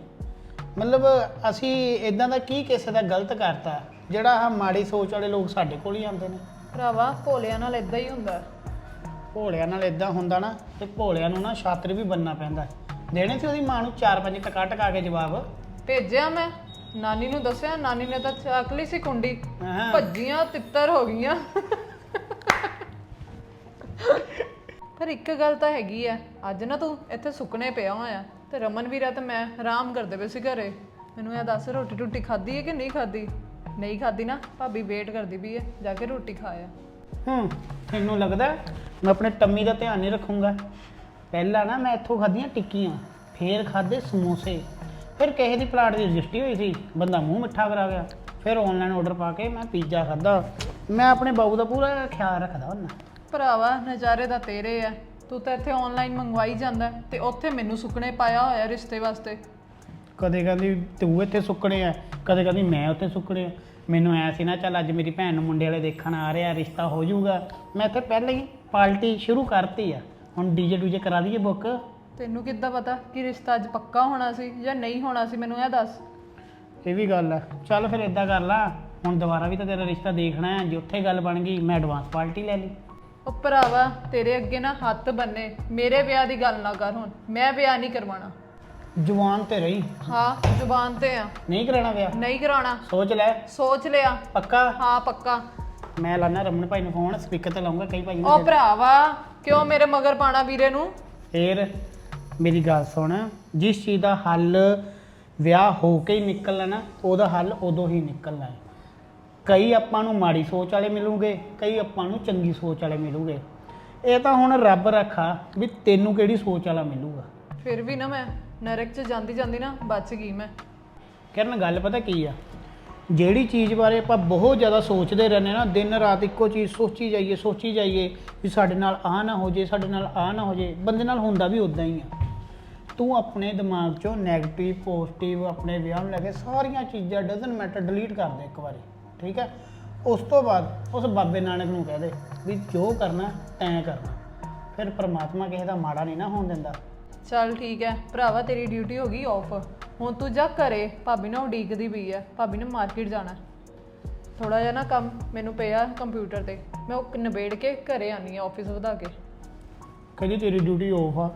ਮਤਲਬ ਅਸੀਂ ਇਦਾਂ ਦਾ ਕੀ ਕਿਸੇ ਦਾ ਗਲਤ ਕਰਤਾ ਜਿਹੜਾ ਆ ਮਾੜੀ ਸੋਚ ਵਾਲੇ ਲੋਕ ਸਾਡੇ ਕੋਲ ਹੀ ਆਉਂਦੇ ਨੇ? ਭਰਾਵਾ ਭੋਲਿਆਂ ਨਾਲ ਇਦਾਂ ਹੀ ਹੁੰਦਾ। ਹੈ। ਭੋਲਿਆਂ ਨਾਲ ਇਦਾਂ ਹੁੰਦਾ ਨਾ ਤੇ ਭੋਲਿਆਂ ਨੂੰ ਨਾ ਛਾਤਰ ਵੀ ਬੰਨਣਾ ਪੈਂਦਾ ਦੇਣੇ ਸੀ ਉਹਦੀ ਮਾਂ ਨੂੰ ਚਾਰ ਪੰਜ ਟਕਾ ਟਕਾ ਕੇ ਜਵਾਬ। ਭੇਜਿਆ ਮੈਂ। ਨਾਨੀ ਨੂੰ ਦੱਸਿਆ ਨਾਨੀ ਨੇ ਤਾਂ ਚੱਕ ਲਈ ਸੀ ਕੁੰਡੀ। ਹਾਂ। ਭੱਜੀਆਂ ਤਿੱਤਰ ਹੋ ਗਈਆਂ। ਪਰ ਇੱਕ ਗੱਲ ਤਾਂ ਹੈਗੀ ਆ ਅੱਜ ਨਾ ਤੂੰ ਇੱਥੇ ਸੁੱਕਣੇ ਪਿਆ ਹੋਇਆ ਤੇ ਰਮਨ ਵੀਰਾ ਤੇ ਮੈਂ ਆਰਾਮ ਕਰਦੇ ਪਏ ਸੀ ਘਰੇ। ਮੈਨੂੰ ਇਹ ਦੱਸ ਰੋਟੀ ਟੁੱਟੀ ਖਾਧੀ ਹੈ ਕਿ ਨਹੀਂ ਖਾਧੀ? ਨਹੀਂ ਖਾਧੀ ਨਾ ਭਾਬੀ ਵੇਟ ਕਰਦੀ ਵੀ ਹੈ ਜਾ ਕੇ ਰੋਟੀ ਖਾਇਆ ਹੂੰ ਤੈਨੂੰ ਲੱਗਦਾ ਮੈਂ ਆਪਣੇ ਟੰਮੀ ਦਾ ਧਿਆਨ ਨਹੀਂ ਰੱਖੂੰਗਾ। ਪਹਿਲਾਂ ਨਾ ਮੈਂ ਇੱਥੋਂ ਖਾਧੀਆਂ ਟਿੱਕੀਆਂ ਫੇਰ ਖਾਦੇ ਸਮੋਸੇ। ਫਿਰ ਕਿਸੇ ਦੀ ਪਲਾਟ ਦੀ ਰਜਿਸਟਰੀ ਹੋਈ ਸੀ ਬੰਦਾ ਮੂੰਹ ਮਿੱਠਾ ਕਰਾ ਗਿਆ। ਫਿਰ ਆਨਲਾਈਨ ਆਰਡਰ ਪਾ ਕੇ ਮੈਂ ਪੀਜ਼ਾ ਖਾਦਾ ਮੈਂ ਆਪਣੇ ਬਾਬੂ ਦਾ ਪੂਰਾ ਖਿਆਲ ਰੱਖਦਾ ਹੁੰਦਾ। ਭਰਾਵਾ ਨਜ਼ਾਰੇ ਤਾਂ ਤੇਰੇ ਆ। ਤੂੰ ਤਾਂ ਇੱਥੇ ਆਨਲਾਈਨ ਮੰਗਵਾਈ ਜਾਂਦਾ ਤੇ ਉੱਥੇ ਮੈਨੂੰ ਸੁੱਕਣੇ ਪਾਇਆ ਹੋਇਆ ਰਿਸ਼ਤੇ ਵਾਸਤੇ। ਕਦੇ ਕਹਿੰਦੀ ਤੂੰ ਇੱਥੇ ਸੁੱਕਣੇ ਆ ਕਦੇ ਕਹਿੰਦੀ ਮੈਂ ਉੱਥੇ ਸੁੱਕਣੇ ਆ। ਮੈਨੂੰ ਐ ਸੀ ਨਾ ਚੱਲ ਅੱਜ ਮੇਰੀ ਭੈਣ ਨੂੰ ਮੁੰਡੇ ਵਾਲੇ ਦੇਖਣ ਆ ਰਿਹਾ ਰਿਸ਼ਤਾ ਹੋ ਜਾਊਗਾ। ਮੈਂ ਇੱਥੇ ਪਹਿਲਾਂ ਹੀ ਪਾਰਟੀ ਸ਼ੁਰੂ ਕਰਤੀ ਆ। ਹੁਣ ਡੀਜੇ ਡੂਜੇ ਕਰਾ ਦਈਏ ਬੁੱਕ। ਤੈਨੂੰ ਕਿੱਦਾਂ ਪਤਾ ਕਿ ਰਿਸ਼ਤਾ ਅੱਜ ਪੱਕਾ ਹੋਣਾ ਸੀ ਜਾਂ ਨਹੀਂ ਹੋਣਾ ਸੀ ਮੈਨੂੰ ਇਹ ਦੱਸ। ਇਹ ਵੀ ਗੱਲ ਆ। ਚੱਲ ਫਿਰ ਇਦਾਂ ਕਰ ਲਾ ਹੁਣ ਦੁਬਾਰਾ ਵੀ ਤਾਂ ਤੇਰਾ ਰਿਸ਼ਤਾ ਦੇਖਣਾ ਹੈ ਜੇ ਉੱਥੇ ਗੱਲ ਬਣ ਗਈ ਮੈਂ ਐਡਵਾਂਸ ਪਾਰਟੀ ਲੈ ਲਈ। ਉਹ ਭਰਾਵਾ ਤੇਰੇ ਅੱਗੇ ਨਾ ਹੱਥ ਬੰਨੇ ਮੇਰੇ ਵਿਆਹ ਦੀ ਗੱਲ ਨਾ ਕਰ ਹੁਣ ਮੈਂ ਵਿਆਹ ਨਹੀਂ ਕਰਵਾਉਣਾ। ਜਵਾਨ ਤੇ ਰਹੀ। ਹਾਂ ਜ਼ੁਬਾਨ ਤੇ ਆ। ਨਹੀਂ ਕਰਾਣਾ ਵਿਆਹ? ਨਹੀਂ ਕਰਾਉਣਾ। ਸੋਚ ਲੈ। ਸੋਚ ਲਿਆ। ਪੱਕਾ? ਹਾਂ ਪੱਕਾ। ਮੈਂ ਲਾਣਾ ਰਮਨ ਭਾਈ ਨੂੰ ਫੋਨ ਸਪੀਕਰ ਤੇ ਲਾਉਂਗਾ ਕਈ ਭਾਈ ਉਹ ਭਰਾਵਾ ਕਿਉਂ ਮੇਰੇ ਮਗਰ ਪਾਣਾ ਵੀਰੇ ਨੂੰ? ਫੇਰ ਮੇਰੀ ਗੱਲ ਸੁਣ ਜਿਸ ਚੀਜ਼ ਦਾ ਹੱਲ ਵਿਆਹ ਹੋ ਕੇ ਹੀ ਨਿਕਲਣਾ ਨਾ ਉਹਦਾ ਹੱਲ ਉਦੋਂ ਹੀ ਨਿਕਲਣਾ ਹੈ। ਕਈ ਆਪਾਂ ਨੂੰ ਮਾੜੀ ਸੋਚ ਵਾਲੇ ਮਿਲੂਗੇ ਕਈ ਆਪਾਂ ਨੂੰ ਚੰਗੀ ਸੋਚ ਵਾਲੇ ਮਿਲੂਗੇ। ਇਹ ਤਾਂ ਹੁਣ ਰੱਬ ਰੱਖਾ ਵੀ ਤੈਨੂੰ ਕਿਹੜੀ ਸੋਚ ਵਾਲਾ ਮਿਲੂਗਾ। ਫਿਰ ਵੀ ਨਾ ਮੈਂ ਨਰਕ 'ਚ ਜਾਂਦੀ ਜਾਂਦੀ ਨਾ ਬਚ ਗਈ ਮੈਂ। ਕਿਰਨ, ਗੱਲ ਪਤਾ ਕੀ ਆ? ਜਿਹੜੀ ਚੀਜ਼ ਬਾਰੇ ਆਪਾਂ ਬਹੁਤ ਜ਼ਿਆਦਾ ਸੋਚਦੇ ਰਹਿੰਦੇ ਨਾ, ਦਿਨ ਰਾਤ ਇੱਕੋ ਚੀਜ਼ ਸੋਚੀ ਜਾਈਏ ਸੋਚੀ ਜਾਈਏ ਵੀ ਸਾਡੇ ਨਾਲ ਆ ਨਾ ਹੋ ਜੇ, ਸਾਡੇ ਨਾਲ ਆ ਨਾ ਹੋ ਜੇ, ਬੰਦੇ ਨਾਲ ਹੁੰਦਾ ਵੀ ਉਦਾਂ ਹੀ ਆ। ਤੂੰ ਆਪਣੇ ਦਿਮਾਗ ਚੋਂ 네ਗੇਟਿਵ ਪੋਜ਼ਿਟਿਵ ਆਪਣੇ ਵਿਆਹ ਨੂੰ ਲੈ ਕੇ ਸਾਰੀਆਂ ਚੀਜ਼ਾਂ ਡਸਨਟ ਮੈਟਰ ਡਿਲੀਟ ਕਰ ਦੇ ਇੱਕ ਵਾਰੀ, ਠੀਕ ਹੈ? ਉਸ ਤੋਂ ਬਾਅਦ ਉਸ ਬਾਬੇ ਨਾਨਕ ਨੂੰ ਕਹਿ ਦੇ ਵੀ ਜੋ ਕਰਨਾ ਐਂ ਕਰਨਾ। ਫਿਰ ਪ੍ਰਮਾਤਮਾ ਕਿਸੇ ਦਾ ਮਾੜਾ ਨਹੀਂ ਨਾ ਹੋਣ ਦਿੰਦਾ। ਚੱਲ ਠੀਕ ਹੈ ਭਰਾਵਾ ਤੇਰੀ ਡਿਊਟੀ ਹੋ ਗਈ ਆਫ ਹੁਣ ਤੂੰ ਜਾ ਘਰੇ ਭਾਬੀ ਨਾ ਉਡੀਕਦੀ ਪਈ ਹੈ। ਭਾਬੀ ਨੇ ਮਾਰਕੀਟ ਜਾਣਾ। ਥੋੜਾ ਜਿਹਾ ਨਾ ਕੰਮ ਮੈਨੂੰ ਪਿਆ ਕੰਪਿਊਟਰ ਤੇ। ਮੈਂ ਉਹ ਨਿਬੇੜ ਕੇ ਘਰੇ ਆਨੀ ਆ ਆਫਿਸ ਵਧਾ ਕੇ। ਕਹਿੰਦੀ ਤੇਰੀ ਡਿਊਟੀ ਆਫ ਆ।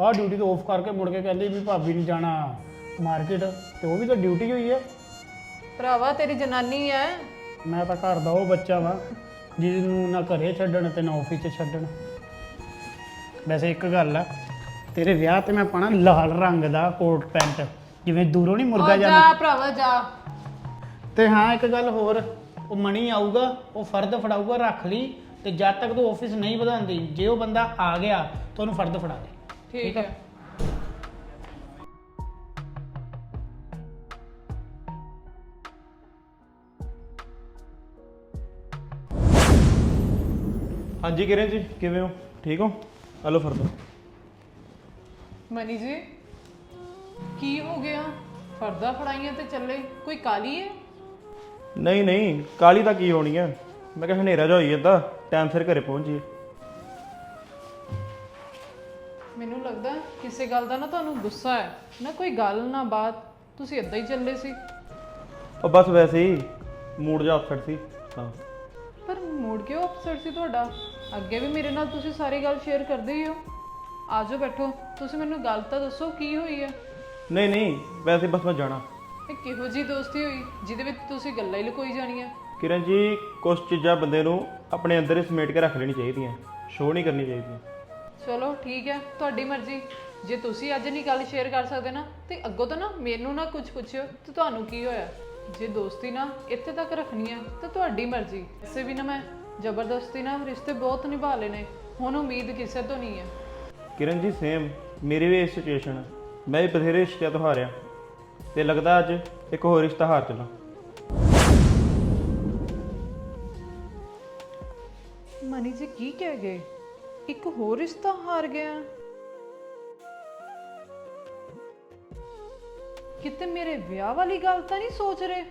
ਆਹ ਡਿਊਟੀ ਤੋਂ ਆਫ ਕਰਕੇ ਮੁੜ ਕੇ ਕਹਿੰਦੀ ਵੀ ਭਾਬੀ ਨੇ ਜਾਣਾ ਮਾਰਕੀਟ ਤੇ ਉਹ ਵੀ ਤਾਂ ਡਿਊਟੀ ਹੋਈ ਹੈ। ਭਰਾਵਾ ਤੇਰੀ ਜਨਾਨੀ ਹੈ। ਮੈਂ ਤਾਂ ਘਰ ਦਾ ਉਹ ਬੱਚਾ ਵਾਂ ਜਿਸ ਨੂੰ ਨਾ ਘਰੇ ਛੱਡਣ ਤੇ ਨਾ ਆਫਿਸ 'ਚ ਛੱਡਣ। ਵੈਸੇ ਇੱਕ ਗੱਲ ਆ ਤੇਰੇ ਵਿਆਹ ਤੇ ਮੈਂ ਪਾਣਾ ਲਾਲ ਰੰਗ ਦਾ ਕੋਟ ਪੈਂਟ। ਜਿਵੇਂ ਦੂਰੋਂ ਨਹੀਂ ਮੁਰਗਾ ਉਹ ਜਾਂਦਾ ਜਾ ਭਰਾਵਾ ਜਾ। ਤੇ ਹਾਂ ਇੱਕ ਗੱਲ ਹੋਰ ਉਹ ਮਣੀ ਆਊਗਾ ਉਹ ਫਰਦ ਫੜਾਊਗਾ ਰੱਖ ਲਈ ਤੇ ਜਦ ਤੱਕ ਤੂੰ ਆਫਿਸ ਨਹੀਂ ਵਧਾਉਂਦੀ ਜੇ ਉਹ ਬੰਦਾ ਆ ਗਿਆ ਤਾਂ ਉਹਨੂੰ ਫਰਦ ਫੜਾ ਦੇ। ਠੀਕ ਹੈ। ਹਾਂਜੀ ਕਿਰਨ ਜੀ ਕਿਵੇਂ ਹੋ? ਠੀਕ ਹੋ? ਹਲੋ ਫਰਦੋ ਮਨੀ ਜੀ ਕੀ ਹੋ ਗਿਆ? ਫਰਦਾ ਫੜਾਈਆਂ ਤੇ ਚੱਲੇ ਕੋਈ ਕਾਲੀ ਹੈ ਨਹੀਂ ਨਹੀਂ ਕਾਲੀ ਤਾਂ ਕੀ ਹੋਣੀ ਆ? ਮੈਂ ਕਿਹਾ ਹਨੇਰਾ ਜਾ ਹੋਈ ਜਾਂਦਾ ਟਾਈਮ ਸਿਰ ਘਰੇ ਪਹੁੰਚੀਏ ਮੈਨੂੰ ਲੱਗਦਾ ਕਿਸੇ ਗੱਲ ਦਾ ਨਾ ਤੁਹਾਨੂੰ ਗੁੱਸਾ ਹੈ ਨਾ ਕੋਈ ਗੱਲ ਨਾ ਬਾਤ ਤੁਸੀਂ ਇਦਾਂ ਹੀ ਚੱਲੇ ਸੀ। ਉਹ ਬਸ ਵੈਸੇ ਹੀ ਮੂਡ ਜਾ ਅਪਸੈਟ ਸੀ ਹਾਂ। ਪਰ ਮੂਡ ਕਿਉਂ ਅਪਸੈਟ ਸੀ ਤੁਹਾਡਾ? ਅੱਗੇ ਵੀ ਮੇਰੇ ਨਾਲ ਤੁਸੀਂ ਸਾਰੀ ਗੱਲ ਸ਼ੇਅਰ ਕਰਦੇ ਹੀ ਹੋ। ਆਜੋ ਬੈਠੋ। ਤੁਸੀਂ ਮੈਨੂੰ ਗੱਲ ਤਾਂ ਦੱਸੋ ਕੀ ਹੋਈ ਹੈ? ਨਹੀਂ ਨਹੀਂ ਵੈਸੇ ਬਸ ਮੈਂ ਜਾਣਾ। ਇਹ ਕਿਹੋ ਜੀ ਦੋਸਤੀ ਹੋਈ ਜਿਹਦੇ ਵਿੱਚ ਤੁਸੀਂ ਗੱਲਾਂ ਹੀ ਲੁਕੋਈ ਜਾਣੀਆਂ? ਕਿਰਨ ਜੀ ਕੁਝ ਚੀਜ਼ਾਂ ਬੰਦੇ ਨੂੰ ਆਪਣੇ ਅੰਦਰ ਹੀ ਸਮੇਟ ਕੇ ਰੱਖ ਲੈਣੀ ਚਾਹੀਦੀਆਂ ਸ਼ੋਅ ਨਹੀਂ ਕਰਨੀ ਚਾਹੀਦੀ ਚਲੋ ਠੀਕ ਹੈ ਤੁਹਾਡੀ ਮਰਜ਼ੀ। ਜੇ ਤੁਸੀਂ ਅੱਜ ਨਹੀਂ ਗੱਲ ਸ਼ੇਅਰ ਕਰ ਸਕਦੇ ਨਾ ਤੇ ਅੱਗੋਂ ਤੋਂ ਨਾ ਮੈਨੂੰ ਨਾ ਕੁਝ ਪੁੱਛਿਓ ਤੇ ਤੁਹਾਨੂੰ ਕੀ ਹੋਇਆ? ਜੇ ਦੋਸਤੀ ਨਾ ਇੱਥੇ ਤੱਕ ਰੱਖਣੀ ਹੈ ਤਾਂ ਤੁਹਾਡੀ ਮਰਜ਼ੀ। ਇਸੇ ਵੀ ਨਾ ਮੈਂ ਜ਼ਬਰਦਸਤੀ ਨਾ ਰਿਸ਼ਤੇ ਬਹੁਤ ਨਿਭਾ ਲਏ ਨੇ ਹੁਣ ਉਮੀਦ ਕਿਸੇ ਤੋਂ ਨਹੀਂ ਹੈ। ਕਿਰਨ ਜੀ ਸੇਮ ਮੇਰੀ ਵੀ ਇਸ ਸਿਚੁਏਸ਼ਨ ਮੈਂ ਵੀ ਬਥੇਰੇ ਰਿਸ਼ਤਿਆਂ ਤੋਂ ਹਾਰਿਆ ਤੇ ਲੱਗਦਾ ਅੱਜ ਇੱਕ ਹੋਰ ਰਿਸ਼ਤਾ ਹਾਰ ਚਲਾ। ਮਨੀ ਜੀ, ਕੀ ਕਹਿ ਗਏ? ਇੱਕ ਹੋਰ ਰਿਸ਼ਤਾ ਹਾਰ ਗਿਆ। ਕਿਤੇ ਮੇਰੇ ਵਿਆਹ ਵਾਲੀ ਗੱਲ ਤਾਂ ਨਹੀਂ ਸੋਚ ਰਹੇ?